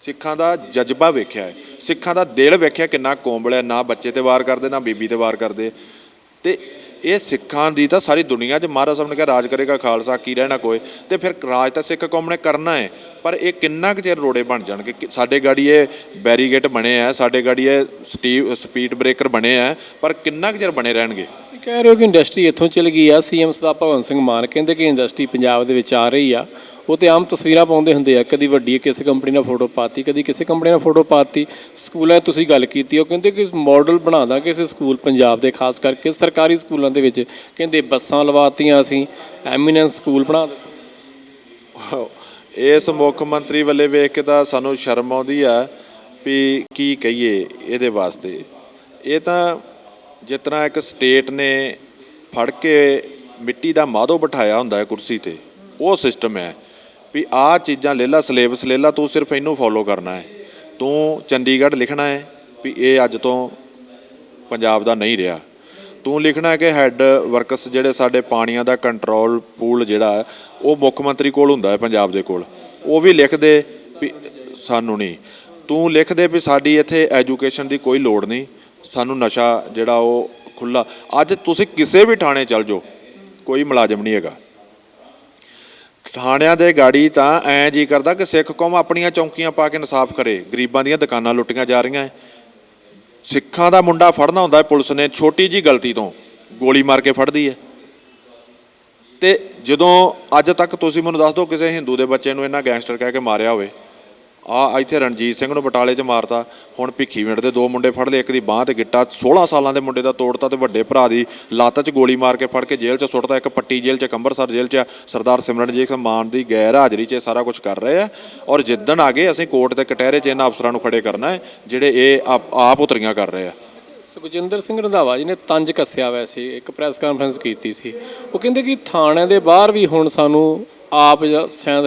ਸਿੱਖਾਂ ਦਾ ਜਜ਼ਬਾ ਵੇਖਿਆ ਹੈ। ਸਿੱਖਾਂ ਦਾ ਦਿਲ ਵੇਖਿਆ ਕਿੰਨਾ ਕੋਂਬਲਿਆ ਨਾ ਬੱਚੇ ਤੇ ਵਾਰ ਕਰਦੇ, ਨਾ ਬੀਬੀ ਤੇ ਵਾਰ ਕਰਦੇ। ਤੇ ਇਹ ਸਿੱਖਾਂ ਦੀ ਤਾਂ ਸਾਰੀ ਦੁਨੀਆ 'ਚ ਮਹਾਰਾਜ ਸਾਹਿਬ ਨੇ ਕਿਹਾ, ਰਾਜ ਕਰੇਗਾ ਖਾਲਸਾ, ਕੀ ਰਹਿਣਾ ਕੋਈ? ਤੇ ਫਿਰ ਰਾਜ ਤਾਂ ਸਿੱਖ ਕੌਮ ਨੇ ਕਰਨਾ ਹੈ ਪਰ ਇਹ ਕਿੰਨਾ ਕੁ ਚਿਰ ਰੋੜੇ ਬਣ ਜਾਣਗੇ? ਕਿ ਸਾਡੇ ਗਾੜੀ ਇਹ ਬੈਰੀਗੇਟ ਬਣੇ ਆ, ਸਾਡੇ ਗਾੜੀ ਇਹ ਸਟੀਵ, ਸਪੀਡ ਬ੍ਰੇਕਰ ਬਣੇ ਆ, ਪਰ ਕਿੰਨਾ ਕੁ ਚਿਰ ਬਣੇ ਰਹਿਣਗੇ? ਤੁਸੀਂ ਕਹਿ ਰਹੇ ਹੋ ਕਿ ਇੰਡਸਟਰੀ ਇੱਥੋਂ ਚਲ ਗਈ ਆ, ਸੀਐਮ ਸਰਦਾਰ ਭਗਵੰਤ ਸਿੰਘ ਮਾਨ ਕਹਿੰਦੇ ਕਿ ਇੰਡਸਟਰੀ ਪੰਜਾਬ ਦੇ ਵਿੱਚ ਆ ਰਹੀ ਆ। ਉਹ ਤੇ ਆਮ ਤਸਵੀਰਾਂ ਪਾਉਂਦੇ ਹੁੰਦੇ ਆ, ਕਦੀ ਵੱਡੀ ਕਿਸੇ ਕੰਪਨੀ ਨਾਲ ਫੋਟੋ ਪਾਤੀ, ਕਦੀ ਕਿਸੇ ਕੰਪਨੀ ਨਾਲ ਫੋਟੋ ਪਾਤੀ। ਸਕੂਲਾਂ 'ਚ ਤੁਸੀਂ ਗੱਲ ਕੀਤੀ, ਉਹ ਕਹਿੰਦੇ ਕਿ ਮਾਡਲ ਬਣਾ ਦਾਂਗੇ ਕਿਸੇ ਸਕੂਲ ਪੰਜਾਬ ਦੇ, ਖਾਸ ਕਰਕੇ ਸਰਕਾਰੀ ਸਕੂਲਾਂ ਦੇ ਵਿੱਚ। ਕਹਿੰਦੇ ਬੱਸਾਂ ਲਵਾਤੀਆਂ ਅਸੀਂ ਐਮੀਨੈਂਸ ਸਕੂਲ ਬਣਾ ਇਸ ਮੁੱਖ ਮੰਤਰੀ ਵੱਲੇ ਵੇਖ ਕੇ ਤਾਂ ਸਾਨੂੰ ਸ਼ਰਮ ਆਉਂਦੀ ਆ ਵੀ ਕੀ ਕਹੀਏ ਇਹਦੇ ਵਾਸਤੇ। ਇਹ ਤਾਂ ਜਿਸ ਤਰ੍ਹਾਂ ਇੱਕ ਸਟੇਟ ਨੇ ਫੜ ਕੇ ਮਿੱਟੀ ਦਾ ਮਾਧੋ ਬਿਠਾਇਆ ਹੁੰਦਾ ਹੈ ਕੁਰਸੀ ਤੇ, ਉਹ ਸਿਸਟਮ ਹੈ। ਵੀ ਆਹ ਚੀਜ਼ਾਂ ਲੈ ਲਾ ਸਿਲੇਬਸ ਲੈ ਲਾ, ਤੂੰ ਸਿਰਫ ਇਹਨੂੰ ਫੋਲੋ ਕਰਨਾ ਹੈ। ਤੂੰ ਚੰਡੀਗੜ੍ਹ ਲਿਖਣਾ ਹੈ ਵੀ ਇਹ ਅੱਜ ਤੋਂ ਪੰਜਾਬ ਦਾ ਨਹੀਂ ਰਿਹਾ। ਤੂੰ ਲਿਖਣਾ ਹੈ ਕਿ ਹੈੱਡ ਵਰਕਸ ਜਿਹੜੇ ਸਾਡੇ ਪਾਣੀਆਂ ਦਾ ਕੰਟਰੋਲ ਪੂਲ ਜਿਹੜਾ ਉਹ ਮੁੱਖ ਮੰਤਰੀ ਕੋਲ ਹੁੰਦਾ ਹੈ ਪੰਜਾਬ ਦੇ ਕੋਲ। ਉਹ ਵੀ ਲਿਖ ਦੇ ਵੀ ਸਾਨੂੰ ਨਹੀਂ। ਤੂੰ ਲਿਖ ਦੇ ਵੀ ਸਾਡੀ ਇੱਥੇ ਐਜੂਕੇਸ਼ਨ ਦੀ ਕੋਈ ਲੋੜ ਨਹੀਂ, ਸਾਨੂੰ ਨਸ਼ਾ ਜਿਹੜਾ ਉਹ ਖੁੱਲਾ ਅੱਜ ਤੁਸੀਂ ਕਿਸੇ ਵੀ ਥਾਣੇ ਚੱਲ ਜਾਓ, ਕੋਈ ਮੁਲਾਜ਼ਮ ਨਹੀਂ ਹੈਗਾ। ਥਾਣਿਆਂ ਦੇ ਗਾੜੀ ਤਾਂ ਐ ਜੀ ਕਰਦਾ ਕਿ ਸਿੱਖ ਕੌਮ ਆਪਣੀਆਂ ਚੌਂਕੀਆਂ ਪਾ ਕੇ ਇਨਸਾਫ ਕਰੇ। ਗਰੀਬਾਂ ਦੀਆਂ ਦੁਕਾਨਾਂ ਲੁੱਟੀਆਂ ਜਾ ਰਹੀਆਂ ਐ। ਸਿੱਖਾਂ ਦਾ ਮੁੰਡਾ ਫੜਨਾ ਹੁੰਦਾ ਹੈ ਪੁਲਿਸ ਨੇ, ਛੋਟੀ ਜੀ ਗਲਤੀ ਤੋਂ। ਗੋਲੀ ਮਾਰ ਕੇ ਫੜਦੀ ਹੈ ਤੇ ਜਦੋਂ ਅੱਜ ਤੱਕ ਤੁਸੀਂ ਮੈਨੂੰ ਦੱਸ ਦਿਓ ਕਿਸੇ ਹਿੰਦੂ ਦੇ ਬੱਚੇ ਨੂੰ ਇਹਨਾਂ ਗੈਂਗਸਟਰ ਕਹਿ ਕੇ ਮਾਰਿਆ ਹੋਵੇ ਆ ਇੱਥੇ ਰਣਜੀਤ ਸਿੰਘ ਨੂੰ ਬਟਾਲੇ 'ਚ ਮਾਰਤਾ। ਹੁਣ ਭਿੱਖੀ ਮਿੰਟ ਦੇ ਦੋ ਮੁੰਡੇ ਫੜ ਲਏ, ਇੱਕ ਦੀ ਬਾਹ ਤੇ ਗਿੱਟਾ। 16 ਸਾਲਾਂ ਦੇ ਮੁੰਡੇ ਦਾ ਤੋੜਤਾ ਤੇ ਵੱਡੇ ਭਰਾ ਦੀ ਲੱਤ 'ਚ ਗੋਲੀ ਮਾਰ ਕੇ ਫੜ ਕੇ ਜੇਲ੍ਹ 'ਚ ਸੁੱਟਤਾ। ਇੱਕ ਪੱਟੀ ਜੇਲ੍ਹ 'ਚ ਕੰਬਰਸਰ ਜੇਲ੍ਹ 'ਚ। ਸਰਦਾਰ ਸਿਮਰਨਜੀਤ ਮਾਨ ਦੀ ਗੈਰ ਹਾਜ਼ਰੀ 'ਚ ਇਹ ਸਾਰਾ ਕੁਝ ਕਰ ਰਹੇ ਆ। ਔਰ ਜਿੱਦਣ ਆ ਗਏ, ਅਸੀਂ ਕੋਰਟ ਦੇ ਕਟਹਿਰੇ 'ਚ ਇਹਨਾਂ ਅਫਸਰਾਂ ਨੂੰ ਖੜੇ ਕਰਨਾ ਹੈ, ਜਿਹੜੇ ਇਹ ਆਪ- ਉਤਰੀਆਂ ਕਰ ਰਹੇ ਆ। ਸੁਖਜਿੰਦਰ ਸਿੰਘ ਰੰਧਾਵਾ ਜੀ ਨੇ ਤੰਜ ਕੱਸਿਆ ਹੋਇਆ ਸੀ ਇੱਕ ਪ੍ਰੈਸ ਕਾਨਫਰੰਸ ਕੀਤੀ ਸੀ। ਉਹ ਕਹਿੰਦੇ ਕਿ ਥਾਣੇ ਦੇ ਬਾਹਰ ਵੀ ਹੁਣ ਸਾਨੂੰ ਆਪ ਜਾਂ ਸੈਂਦ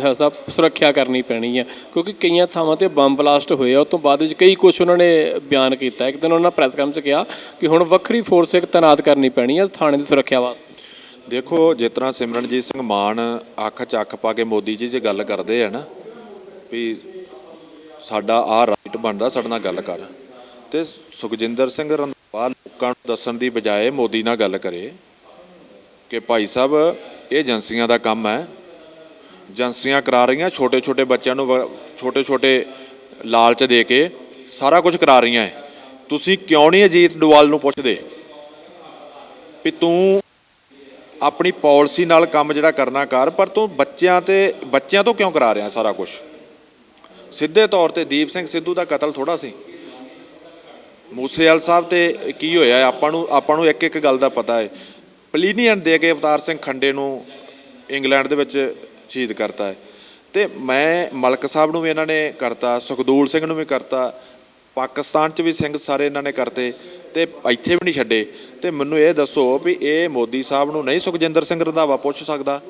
ਸੁਰੱਖਿਆ ਕਰਨੀ ਪੈਣੀ ਹੈ। ਕਿਉਂਕਿ ਕਈਆਂ ਥਾਵਾਂ ਤੇ ਬੰਬ ਬਲਾਸਟ ਹੋਏ ਆ ਉਸ ਤੋਂ ਬਾਅਦ ਵਿੱਚ ਕਈ ਕੁਝ ਉਹਨਾਂ ਨੇ ਬਿਆਨ ਕੀਤਾ। ਇੱਕ ਦਿਨ ਉਹਨਾਂ ਪ੍ਰੈਸ ਕਾਨਫਰੰਸ 'ਚ ਕਿਹਾ ਕਿ ਹੁਣ ਵੱਖਰੀ ਫੋਰਸ ਇੱਕ ਤੈਨਾਤ ਕਰਨੀ ਪੈਣੀ ਹੈ ਥਾਣੇ ਦੀ ਸੁਰੱਖਿਆ ਵਾਸਤੇ। ਦੇਖੋ, ਜਿਸ ਤਰ੍ਹਾਂ ਸਿਮਰਨਜੀਤ ਸਿੰਘ ਮਾਨ ਅੱਖ 'ਚ ਅੱਖ ਪਾ ਕੇ ਮੋਦੀ ਜੀ 'ਚ ਗੱਲ ਕਰਦੇ ਆ ਨਾ, ਵੀ ਸਾਡਾ ਆ ਰਾਈਟ ਬਣਦਾ, ਸਾਡੇ ਨਾਲ ਗੱਲ ਕਰ। ਤੇ ਸੁਖਜਿੰਦਰ ਸਿੰਘ ਰੰਧਾਵਾ ਲੋਕਾਂ ਨੂੰ ਦੱਸਣ ਦੀ ਬਜਾਏ ਮੋਦੀ ਨਾਲ ਗੱਲ ਕਰੇ ਕਿ ਭਾਈ ਸਾਹਿਬ, ਇਹ ਏਜੰਸੀਆਂ ਦਾ ਕੰਮ ਹੈ ਏਜੰਸੀਆਂ ਕਰਾ ਰਹੀਆਂ ਛੋਟੇ ਛੋਟੇ ਬੱਚਿਆਂ ਨੂੰ ਛੋਟੇ ਛੋਟੇ ਲਾਲਚ ਦੇ ਕੇ ਸਾਰਾ ਕੁਝ ਕਰਾ ਰਹੀਆਂ ਹੈ ਤੁਸੀਂ ਕਿਉਂ ਨਹੀਂ ਅਜੀਤ ਡੋਵਾਲ ਨੂੰ ਪੁੱਛਦੇ? ਵੀ ਤੂੰ ਆਪਣੀ ਪਾਲਿਸੀ ਨਾਲ ਕੰਮ ਜਿਹੜਾ ਕਰਨਾ ਕਰ, ਪਰ ਤੂੰ ਬੱਚਿਆਂ ਤੇ, ਬੱਚਿਆਂ ਤੋਂ ਕਿਉਂ ਕਰਾ ਰਿਹਾ ਸਾਰਾ ਕੁਝ? ਸਿੱਧੇ ਤੌਰ ਤੇ ਦੀਪ ਸਿੰਘ ਸਿੱਧੂ ਦਾ ਕਤਲ ਥੋੜਾ ਸੀ। ਮੂਸੇਵਾਲ ਸਾਹਿਬ ਤੇ ਕੀ ਹੋਇਆ, ਆਪਾਂ ਨੂੰ ਆਪਾਂ ਨੂੰ ਇੱਕ ਇੱਕ ਗੱਲ ਦਾ ਪਤਾ ਹੈ ਪਲੀਨੀਅਨ ਦੇ ਕੇ ਅਵਤਾਰ ਸਿੰਘ ਖੰਡੇ ਨੂੰ ਇੰਗਲੈਂਡ ਦੇ ਵਿੱਚ ਸ਼ਹੀਦ ਕਰਤਾ ਹੈ। ਤੇ ਮੈਂ ਮਲਕ ਸਾਹਿਬ ਨੂੰ ਵੀ ਇਹਨਾਂ ਨੇ ਕਰਤਾ ਸੁਖਦੂਲ ਸਿੰਘ ਨੂੰ ਵੀ ਕਰਤਾ ਪਾਕਿਸਤਾਨ 'ਚ ਵੀ ਸਿੰਘ ਸਾਰੇ ਇਹਨਾਂ ਨੇ ਕਰਤੇ ਤੇ ਇੱਥੇ ਵੀ ਨਹੀਂ ਛੱਡੇ। ਤੇ ਮੈਨੂੰ ਇਹ ਦੱਸੋ ਵੀ ਇਹ ਮੋਦੀ ਸਾਹਿਬ ਨੂੰ ਨਹੀਂ ਸੁਖਜਿੰਦਰ ਸਿੰਘ ਰੰਧਾਵਾ ਪੁੱਛ ਸਕਦਾ।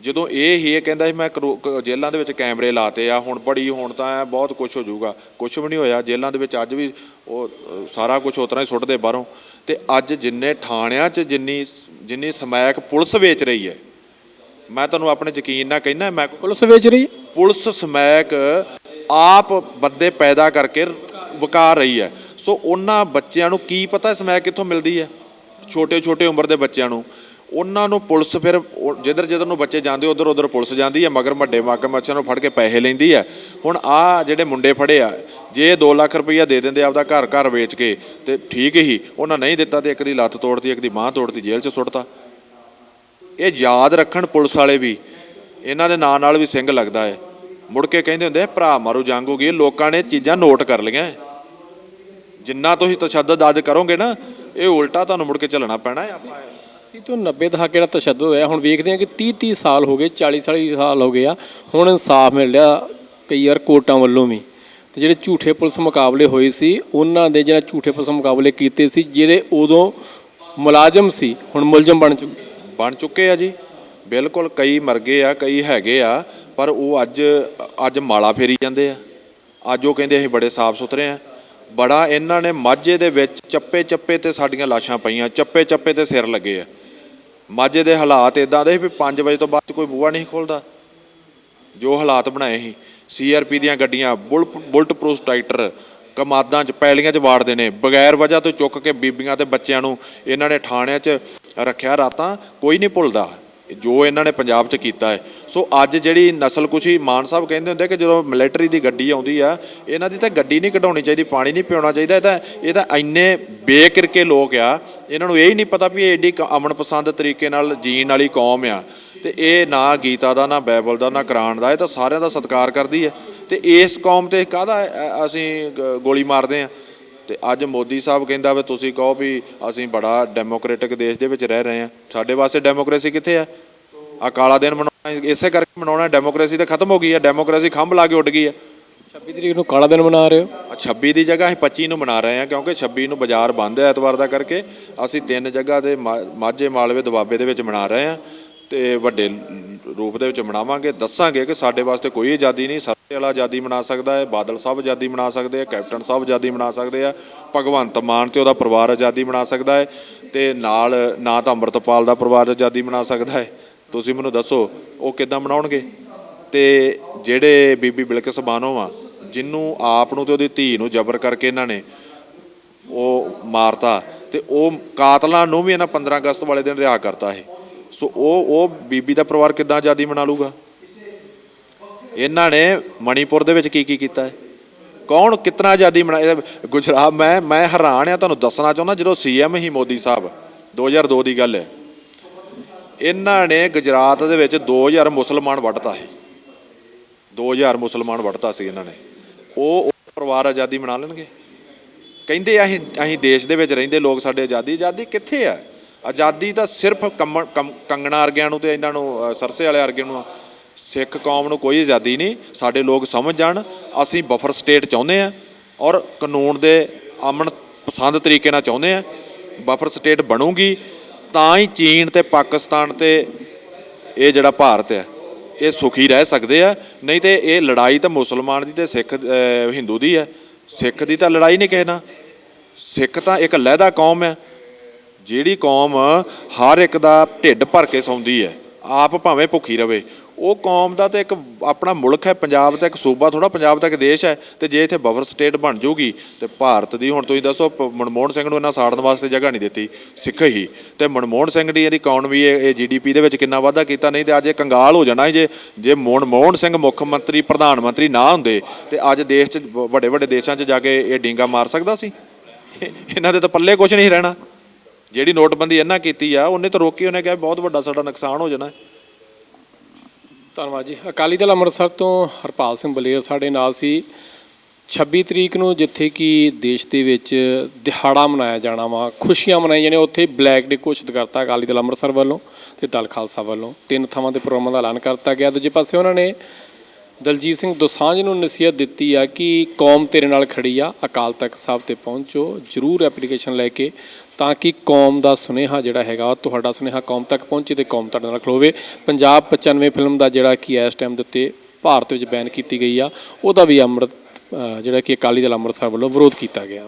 ਜਦੋਂ ਇਹ ਹੀ ਇਹ ਕਹਿੰਦਾ ਸੀ ਮੈਂ ਕਰੋ- ਕ- ਜੇਲ੍ਹਾਂ ਦੇ ਵਿੱਚ ਕੈਮਰੇ ਲਾਤੇ ਆ ਹੁਣ ਬੜੀ ਹੁਣ ਤਾਂ ਬਹੁਤ ਕੁਝ ਹੋ ਜਾਊਗਾ। ਕੁਝ ਵੀ ਨਹੀਂ ਹੋਇਆ ਜੇਲ੍ਹਾਂ ਦੇ ਵਿੱਚ ਅੱਜ ਵੀ ਉਹ ਅ, ਸਾਰਾ ਕੁਝ ਉਤਰਾ ਹੀ ਸੁੱਟਦੇ ਬਾਹਰੋਂ। ਤੇ ਅੱਜ ਜਿੰਨੇ ਥਾਣਿਆਂ 'ਚ ਜਿੰਨੀ ਜਿੰਨੀ ਸਮੈਕ ਪੁਲਿਸ ਵੇਚ ਰਹੀ ਹੈ ਮੈਂ ਤੁਹਾਨੂੰ ਆਪਣੇ ਯਕੀਨ ਨਾਲ ਕਹਿਣਾ ਮੈਂ ਪੁਲਿਸ ਵੇਚ ਰਹੀ ਹੈ? ਪੁਲਿਸ ਸਮੈਕ ਆਪ ਬੰਦੇ ਪੈਦਾ ਕਰਕੇ ਵਕਾਰ ਰਹੀ ਹੈ। ਸੋ ਉਹਨਾਂ ਬੱਚਿਆਂ ਨੂੰ ਕੀ ਪਤਾ ਸਮੈਕ ਕਿੱਥੋਂ ਮਿਲਦੀ ਹੈ? ਛੋਟੇ ਛੋਟੇ ਉਮਰ ਦੇ ਬੱਚਿਆਂ ਨੂੰ। ਉਹਨਾਂ ਨੂੰ ਪੁਲਿਸ ਫਿਰ ਜਿੱਧਰ ਜਿੱਧਰ ਨੂੰ ਬੱਚੇ ਜਾਂਦੇ ਉਧਰ ਉਧਰ ਪੁਲਿਸ ਜਾਂਦੀ ਹੈ ਮਗਰ ਵੱਡੇ ਮਗਰਮੱਛਾਂ ਨੂੰ ਫੜ ਕੇ ਪੈਸੇ ਲੈਂਦੀ ਹੈ। ਹੁਣ ਆ ਜਿਹੜੇ ਮੁੰਡੇ ਫੜੇ ਆ ਜੇ 2 ਲੱਖ ਰੁਪਈਆ ਦੇ ਦਿੰਦੇ ਆਪਦਾ ਘਰ ਘਰ ਵੇਚ ਕੇ ਤੇ ਠੀਕ ਹੀ ਉਹਨਾਂ ਨਹੀਂ ਦਿੱਤਾ ਤੇ ਇੱਕ ਦੀ ਲੱਤ ਤੋੜਤੀ ਇੱਕ ਦੀ ਬਾਹ ਤੋੜਤੀ ਜੇਲ੍ਹ 'ਚ ਸੁੱਟਤਾ। ਇਹ ਯਾਦ ਰੱਖਣ ਪੁਲਿਸ ਵਾਲੇ ਵੀ, ਇਹਨਾਂ ਦੇ ਨਾਂ ਨਾਲ ਵੀ ਸਿੰਘ ਲੱਗਦਾ ਹੈ ਮੁੜ ਕੇ ਕਹਿੰਦੇ ਹੁੰਦੇ ਭਰਾ ਮਾਰੂ ਜੰਗ ਹੋ ਗਈ ਲੋਕਾਂ ਨੇ ਚੀਜ਼ਾਂ ਨੋਟ ਕਰ ਲਈਆਂ ਜਿੰਨਾ ਤੁਸੀਂ ਤਸ਼ੱਦਦ ਅੱਜ ਕਰੋਗੇ ਨਾ, ਇਹ ਉਲਟਾ ਤੁਹਾਨੂੰ ਮੁੜ ਕੇ ਚੱਲਣਾ ਪੈਣਾ ਹੈ ਆਪਾਂ। ਸੀ ਤੋਂ 90 ਦਹਾਕੇ ਦਾ ਤਸ਼ੱਦਦ ਹੋਇਆ, ਹੁਣ ਵੇਖਦੇ ਹਾਂ ਕਿ 30 30 ਸਾਲ ਹੋ ਗਏ 40 40 ਸਾਲ ਹੋ ਗਏ ਆ, ਹੁਣ ਇਨਸਾਫ ਮਿਲ ਰਿਹਾ ਕਈ ਵਾਰ ਕੋਰਟਾਂ ਵੱਲੋਂ ਵੀ। ਤੇ ਜਿਹੜੇ ਝੂਠੇ ਪੁਲਿਸ ਮੁਕਾਬਲੇ ਹੋਏ ਸੀ, ਉਹਨਾਂ ਦੇ ਜਿਹੜਾ ਝੂਠੇ ਪੁਲਿਸ ਮੁਕਾਬਲੇ ਕੀਤੇ ਸੀ, ਜਿਹੜੇ ਉਦੋਂ ਮੁਲਾਜ਼ਮ ਸੀ, ਹੁਣ ਮੁਲਜ਼ਮ ਬਣ ਚੁੱਕੇ। ਬਣ ਚੁੱਕੇ ਆ ਜੀ। ਬਿਲਕੁਲ ਕਈ ਮਰ ਗਏ ਆ, ਕਈ ਹੈਗੇ ਆ, ਪਰ ਉਹ ਅੱਜ ਅੱਜ ਮਾਲਾ ਫੇਰੀ ਜਾਂਦੇ ਆ। ਅੱਜ ਉਹ ਕਹਿੰਦੇ ਅਸੀਂ ਬੜੇ ਸਾਫ਼ ਸੁਥਰੇ ਆ। ਬੜਾ ਇਹਨਾਂ ਨੇ ਮਾਝੇ ਦੇ ਵਿੱਚ ਚੱਪੇ ਚੱਪੇ ਤੇ ਸਾਡੀਆਂ ਲਾਸ਼ਾਂ ਪਈਆਂ, ਚੱਪੇ ਚੱਪੇ ਤੇ ਸਿਰ ਲੱਗੇ ਆ। ਮਾਝੇ ਦੇ ਹਾਲਾਤ ਇਦਾਂ ਦੇ ਵੀ 5 ਵਜੇ ਤੋਂ ਬਾਅਦ ਕੋਈ ਬੂਹਾ ਨਹੀਂ ਖੋਲਦਾ। ਜੋ ਹਾਲਾਤ ਬਣਾਏ ਸੀ ਸੀਆਰਪੀ ਦੀਆਂ ਗੱਡੀਆਂ ਬੁਲਟ ਬੁਲਟ ਪ੍ਰੂਫ ਟਰੈਕਟਰ ਕਮਾਦਾਂ 'ਚ ਪੈਲੀਆਂ 'ਚ ਵਾੜਦੇ ਨੇ ਬਗੈਰ ਵਜ੍ਹਾ ਤੋਂ ਚੁੱਕ ਕੇ ਬੀਬੀਆਂ ਤੇ ਬੱਚਿਆਂ ਨੂੰ ਇਹਨਾਂ ਨੇ ਥਾਣਿਆਂ 'ਚ ਰੱਖਿਆ ਰਾਤਾਂ ਕੋਈ ਨਹੀਂ ਭੁੱਲਦਾ। ਜੋ ਇਹਨਾਂ ਨੇ ਪੰਜਾਬ 'ਚ ਕੀਤਾ ਹੈ। ਸੋ ਅੱਜ ਜਿਹੜੀ ਨਸਲ ਕੁਸ਼ੀ ਮਾਨ ਸਾਹਿਬ ਕਹਿੰਦੇ ਹੁੰਦੇ ਕਿ ਜਦੋਂ ਮਿਲਟਰੀ ਦੀ ਗੱਡੀ ਆਉਂਦੀ ਆ, ਇਹਨਾਂ ਦੀ ਤਾਂ ਗੱਡੀ ਨਹੀਂ ਕਢਾਉਣੀ ਚਾਹੀਦੀ, ਪਾਣੀ ਨਹੀਂ ਪਿਉਣਾ ਚਾਹੀਦਾ, ਇਹ ਤਾਂ ਇਹ ਤਾਂ ਇੰਨੇ ਬੇਕਿਰਕੇ ਲੋਕ ਆ, ਇਹਨਾਂ ਨੂੰ ਇਹ ਹੀ ਨਹੀਂ ਪਤਾ ਵੀ ਇਹ ਏਡੀ ਕ- ਅਮਨ ਪਸੰਦ ਤਰੀਕੇ ਨਾਲ ਜੀਣ ਵਾਲੀ ਕੌਮ ਆ। ਤੇ ਇਹ ਨਾ ਗੀਤਾ ਦਾ, ਨਾ ਬਾਈਬਲ ਦਾ, ਨਾ ਕੁਰਾਨ ਦਾ, ਇਹ ਤਾਂ ਸਾਰਿਆਂ ਦਾ ਸਤਿਕਾਰ ਕਰਦੀ ਹੈ। ਤੇ ਇਸ ਕੌਮ ਤੇ ਕਾਹਦਾ ਅਸੀਂ ਗ- ਗੋਲੀ ਮਾਰਦੇ ਆ? ਤੇ ਅੱਜ ਮੋਦੀ ਸਾਹਿਬ ਕਹਿੰਦਾ ਵੀ ਤੁਸੀਂ ਕਹੋ ਵੀ ਅਸੀਂ ਬੜਾ ਡੈਮੋਕ੍ਰੈਟਿਕ ਦੇਸ਼ ਦੇ ਵਿੱਚ ਰਹਿ ਰਹੇ ਆ ਸਾਡੇ ਵਾਸਤੇ ਡੈਮੋਕ੍ਰੇਸੀ ਕਿੱਥੇ ਆ? ਆ ਕਾਲਾ ਦਿਨ ਮਨਾਉਣਾ ਇਸੇ ਕਰਕੇ ਮਨਾਉਣਾ ਡੈਮੋਕ੍ਰੇਸੀ ਤਾਂ ਖਤਮ ਹੋ ਗਈ ਹੈ ਡੈਮੋਕ੍ਰੇਸੀ ਖੰਭ ਲਾ ਕੇ ਉੱਡ ਗਈ ਹੈ 26 ਤਰੀਕ ਨੂੰ ਕਾਲਾ ਦਿਨ ਮਨਾ ਰਹੇ ਹੋ? ਆ 26 ਦੀ ਜਗ੍ਹਾ ਅਸੀਂ 25 ਨੂੰ ਮਨਾ ਰਹੇ ਹਾਂ ਕਿਉਂਕਿ 26 ਨੂੰ ਬਾਜ਼ਾਰ ਬੰਦ ਹੈ ਐਤਵਾਰ ਦਾ ਕਰਕੇ। ਅਸੀਂ ਤਿੰਨ ਜਗ੍ਹਾ ਦੇ ਮਾ- ਮਾਝੇ ਮਾਲਵੇ ਦੁਆਬੇ ਦੇ ਵਿੱਚ ਮਨਾ ਰਹੇ ਹਾਂ। ਤੇ ਵੱਡੇ ਰੂਪ ਦੇ ਵਿੱਚ ਮਨਾਵਾਂਗੇ। ਦੱਸਾਂਗੇ ਕਿ ਸਾਡੇ ਵਾਸਤੇ ਕੋਈ ਆਜ਼ਾਦੀ ਨਹੀਂ। ਸਰਸੇ ਵਾਲਾ ਆਜ਼ਾਦੀ ਮਨਾ ਸਕਦਾ ਹੈ। ਬਾਦਲ ਸਾਹਿਬ ਆਜ਼ਾਦੀ ਮਨਾ ਸਕਦੇ ਆ, ਕੈਪਟਨ ਸਾਹਿਬ ਆਜ਼ਾਦੀ ਮਨਾ ਸਕਦੇ ਆ, ਭਗਵੰਤ ਮਾਨ ਤੇ ਉਹਦਾ ਪਰਿਵਾਰ ਆਜ਼ਾਦੀ ਮਨਾ ਸਕਦਾ ਹੈ ਤੇ ਨਾਲ ਨਾ ਤਾਂ ਅੰਮ੍ਰਿਤਪਾਲ ਦਾ ਪਰਿਵਾਰ ਆਜ਼ਾਦੀ ਮਨਾ ਸਕਦਾ ਹੈ। ਤੁਸੀਂ ਮੈਨੂੰ ਦੱਸੋ, ਉਹ ਕਿੱਦਾਂ ਮਨਾਉਣਗੇ? ਤੇ ਜਿਹੜੇ ਬੀਬੀ ਬਿਲਕਿਸ ਬਾਨੋ ਆ ਜਿਹਨੂੰ ਆਪ ਨੂੰ ਤੇ ਉਹਦੀ ਧੀ ਨੂੰ ਜ਼ਬਰ ਕਰਕੇ ਇਹਨਾਂ ਨੇ ਉਹ ਮਾਰਤਾ, ਤੇ ਉਹ ਕਾਤਲਾਂ ਨੂੰ ਵੀ ਇਹਨਾਂ 15 ਅਗਸਤ ਵਾਲੇ ਦਿਨ ਰਿਹਾ ਕਰਤਾ ਇਹ। ਸੋ ਉਹ ਉਹ ਬੀਬੀ ਦਾ ਪਰਿਵਾਰ ਕਿੱਦਾਂ ਆਜ਼ਾਦੀ ਮਨਾ ਲੂਗਾ? ਇਹਨਾਂ ਨੇ ਮਣੀਪੁਰ ਦੇ ਵਿੱਚ ਕੀ ਕੀ ਕੀਤਾ ਹੈ? ਕੌਣ ਕਿਤਨਾ ਆਜ਼ਾਦੀ ਮਨਾ, ਇਹ ਗੁਜਰਾਤ, ਮੈਂ ਮੈਂ ਹੈਰਾਨ ਆ, ਤੁਹਾਨੂੰ ਦੱਸਣਾ ਚਾਹੁੰਦਾ, ਜਦੋਂ ਸੀਐਮ ਹੀ ਮੋਦੀ ਸਾਹਿਬ 2002 ਦੀ ਗੱਲ ਹੈ। ਇਹਨਾਂ ਨੇ ਗੁਜਰਾਤ ਦੇ ਵਿੱਚ 2000 ਮੁਸਲਮਾਨ ਵੱਢਤਾ ਹੈ 2000 ਮੁਸਲਮਾਨ ਵੱਢਤਾ ਸੀ ਇਹਨਾਂ ਨੇ। ਉਹ ਉਹ ਪਰਿਵਾਰ ਆਜ਼ਾਦੀ ਮਨਾ ਲੈਣਗੇ? ਕਹਿੰਦੇ ਅਸੀਂ ਅਸੀਂ ਦੇਸ਼ ਦੇ ਵਿੱਚ ਰਹਿੰਦੇ ਲੋਕ, ਸਾਡੇ ਆਜ਼ਾਦੀ ਆਜ਼ਾਦੀ ਕਿੱਥੇ ਆ? ਆਜ਼ਾਦੀ ਤਾਂ ਸਿਰਫ ਕੰਮ- ਕੰਗਣਾ ਵਰਗਿਆਂ ਨੂੰ ਤੇ ਇਹਨਾਂ ਨੂੰ ਸਰਸੇ ਵਾਲੇ ਵਰਗਿਆਂ ਨੂੰ, ਸਿੱਖ ਕੌਮ ਨੂੰ ਕੋਈ ਆਜ਼ਾਦੀ ਨਹੀਂ। ਸਾਡੇ ਲੋਕ ਸਮਝ ਜਾਣ, ਅਸੀਂ ਬਫਰ ਸਟੇਟ ਚਾਹੁੰਦੇ ਆ ਔਰ ਕਾਨੂੰਨ ਦੇ ਅਮਨ ਪਸੰਦ ਤਰੀਕੇ ਨਾਲ ਚਾਹੁੰਦੇ ਆ ਬਫਰ ਸਟੇਟ ਬਣੂਗੀ, ਤਾਂ ਹੀ ਚੀਨ ਤੇ ਪਾਕਿਸਤਾਨ ਤੇ ਇਹ ਜਿਹੜਾ ਭਾਰਤ ਹੈ, ਇਹ ਸੁਖੀ ਰਹਿ ਸਕਦੇ ਆ। ਨਹੀਂ ਤੇ ਇਹ ਲੜਾਈ ਤਾਂ ਮੁਸਲਮਾਨ ਦੀ ਤੇ ਸਿੱਖ ਹਿੰਦੂ ਦੀ ਹੈ। ਸਿੱਖ ਦੀ ਤਾਂ ਲੜਾਈ ਨਹੀਂ ਕਿਸੇ ਨਾਲ। ਸਿੱਖ ਤਾਂ ਇੱਕ ਲਹਿਦਾ ਕੌਮ ਹੈ। ਜਿਹੜੀ ਕੌਮ ਹਰ ਇੱਕ ਦਾ ਢਿੱਡ ਭਰ ਕੇ ਸੌਂਦੀ ਹੈ, ਆਪ ਭਾਵੇਂ ਭੁੱਖੀ ਰਵੇ, ਉਹ ਕੌਮ ਦਾ ਤਾਂ ਇੱਕ ਆਪਣਾ ਮੁਲਕ ਹੈ, ਪੰਜਾਬ ਤਾਂ ਇੱਕ ਸੂਬਾ ਥੋੜਾ ਪੰਜਾਬ ਤਾਂ ਇੱਕ ਦੇਸ਼ ਹੈ, ਤੇ ਜੇ ਇੱਥੇ ਬਫਰ ਸਟੇਟ ਬਣ ਜਾਊਗੀ, ਤੇ ਭਾਰਤ ਦੀ, ਹੁਣ ਤੁਸੀਂ ਦੱਸੋ, ਪ- ਮਨਮੋਹਨ ਸਿੰਘ ਨੂੰ ਇਹਨਾਂ ਸਾੜਨ ਵਾਸਤੇ ਜਗ੍ਹਾ ਨਹੀਂ ਦਿੱਤੀ, ਸਿੱਖ ਹੀ, ਤੇ ਮਨਮੋਹਨ ਸਿੰਘ ਦੀ ਇਹਦੀ ਇਕਨੋਮੀ ਇਹ ਜੀਡੀਪੀ ਦੇ ਵਿੱਚ ਕਿੰਨਾ ਵਾਧਾ ਕੀਤਾ, ਨਹੀਂ ਤੇ ਅੱਜ ਇਹ ਕੰਗਾਲ ਹੋ ਜਾਣਾ ਜੇ ਜੇ ਮਨਮੋਹਨ ਸਿੰਘ ਮੁੱਖ ਮੰਤਰੀ, ਪ੍ਰਧਾਨ ਮੰਤਰੀ ਨਾ ਹੁੰਦੇ, ਤੇ ਅੱਜ ਦੇਸ਼ 'ਚ ਵੱਡੇ ਵੱਡੇ ਦੇਸ਼ਾਂ 'ਚ ਜਾ ਕੇ ਇਹ ਡਿੰਗਾ ਮਾਰ ਸਕਦਾ ਸੀ? ਇਹਨਾਂ ਦੇ ਤਾਂ ਪੱਲੇ ਕੁਝ ਨਹੀਂ ਰਹਿਣਾ। ਜਿਹੜੀ ਨੋਟਬੰਦੀ ਇਹਨਾਂ ਕੀਤੀ ਆ, ਉਹਨੇ ਤਾਂ ਰੋਕੀ, ਉਹਨੇ ਕਿਹਾ ਬਹੁਤ ਵੱਡਾ ਸਾਡਾ ਨੁਕਸਾਨ ਹੋ ਜਾਣਾ। ਧੰਨਵਾਦ ਜੀ। ਅਕਾਲੀ ਦਲ ਅੰਮ੍ਰਿਤਸਰ ਤੋਂ ਹਰਪਾਲ ਸਿੰਘ ਬਲੇਰ ਸਾਡੇ ਨਾਲ ਸੀ। 26 ਤਰੀਕ ਨੂੰ ਜਿੱਥੇ ਕਿ ਦੇਸ਼ ਦੇ ਵਿੱਚ ਦਿਹਾੜਾ ਮਨਾਇਆ ਜਾਣਾ ਵਾ, ਖੁਸ਼ੀਆਂ ਮਨਾਈਆਂ ਜਾਣੀਆਂ, ਉੱਥੇ ਬਲੈਕ ਡੇ ਘੋਸ਼ਿਤ ਕਰਤਾ ਅਕਾਲੀ ਦਲ ਅੰਮ੍ਰਿਤਸਰ ਵੱਲੋਂ ਤੇ ਦਲ ਖਾਲਸਾ ਵੱਲੋਂ। ਤਿੰਨ ਥਾਵਾਂ ਤੇ ਪ੍ਰੋਗਰਾਮਾਂ ਦਾ ਐਲਾਨ ਕਰਤਾ ਗਿਆ। ਦੂਜੇ ਪਾਸੇ ਉਹਨਾਂ ਨੇ ਦਲਜੀਤ ਸਿੰਘ ਦੋਸਾਂਝ ਨੂੰ ਨਸੀਹਤ ਦਿੱਤੀ ਆ ਕਿ ਕੌਮ ਤੇਰੇ ਨਾਲ ਖੜੀ ਆ, ਅਕਾਲ ਤਖਤ ਸਾਹਿਬ ਤੇ ਪਹੁੰਚੋ, ਜਰੂਰ ਐਪਲੀਕੇਸ਼ਨ ਲੈ ਕੇ ਤਾਂ ਕਿ ਕੌਮ ਦਾ ਸੁਨੇਹਾ ਜਿਹੜਾ ਹੈਗਾ ਤੁਹਾਡਾ ਸੁਨੇਹਾ ਕੌਮ ਤੱਕ ਪਹੁੰਚੇ ਤੇ ਕੌਮ ਤੁਹਾਡੇ ਨਾਲ ਖਲੋਵੇ। ਪੰਜਾਬ 95 ਫਿਲਮ ਦਾ ਜਿਹੜਾ ਕਿ ਇਸ ਟਾਈਮ ਦੇ ਉੱਤੇ ਭਾਰਤ ਵਿੱਚ ਬੈਨ ਕੀਤੀ ਗਈ ਆ, ਉਹਦਾ ਵੀ ਅੰਮ੍ਰਿਤ ਜਿਹੜਾ ਕਿ ਅਕਾਲੀ ਦਲ ਅੰਮ੍ਰਿਤਸਰ ਵੱਲੋਂ ਵਿਰੋਧ ਕੀਤਾ ਗਿਆ।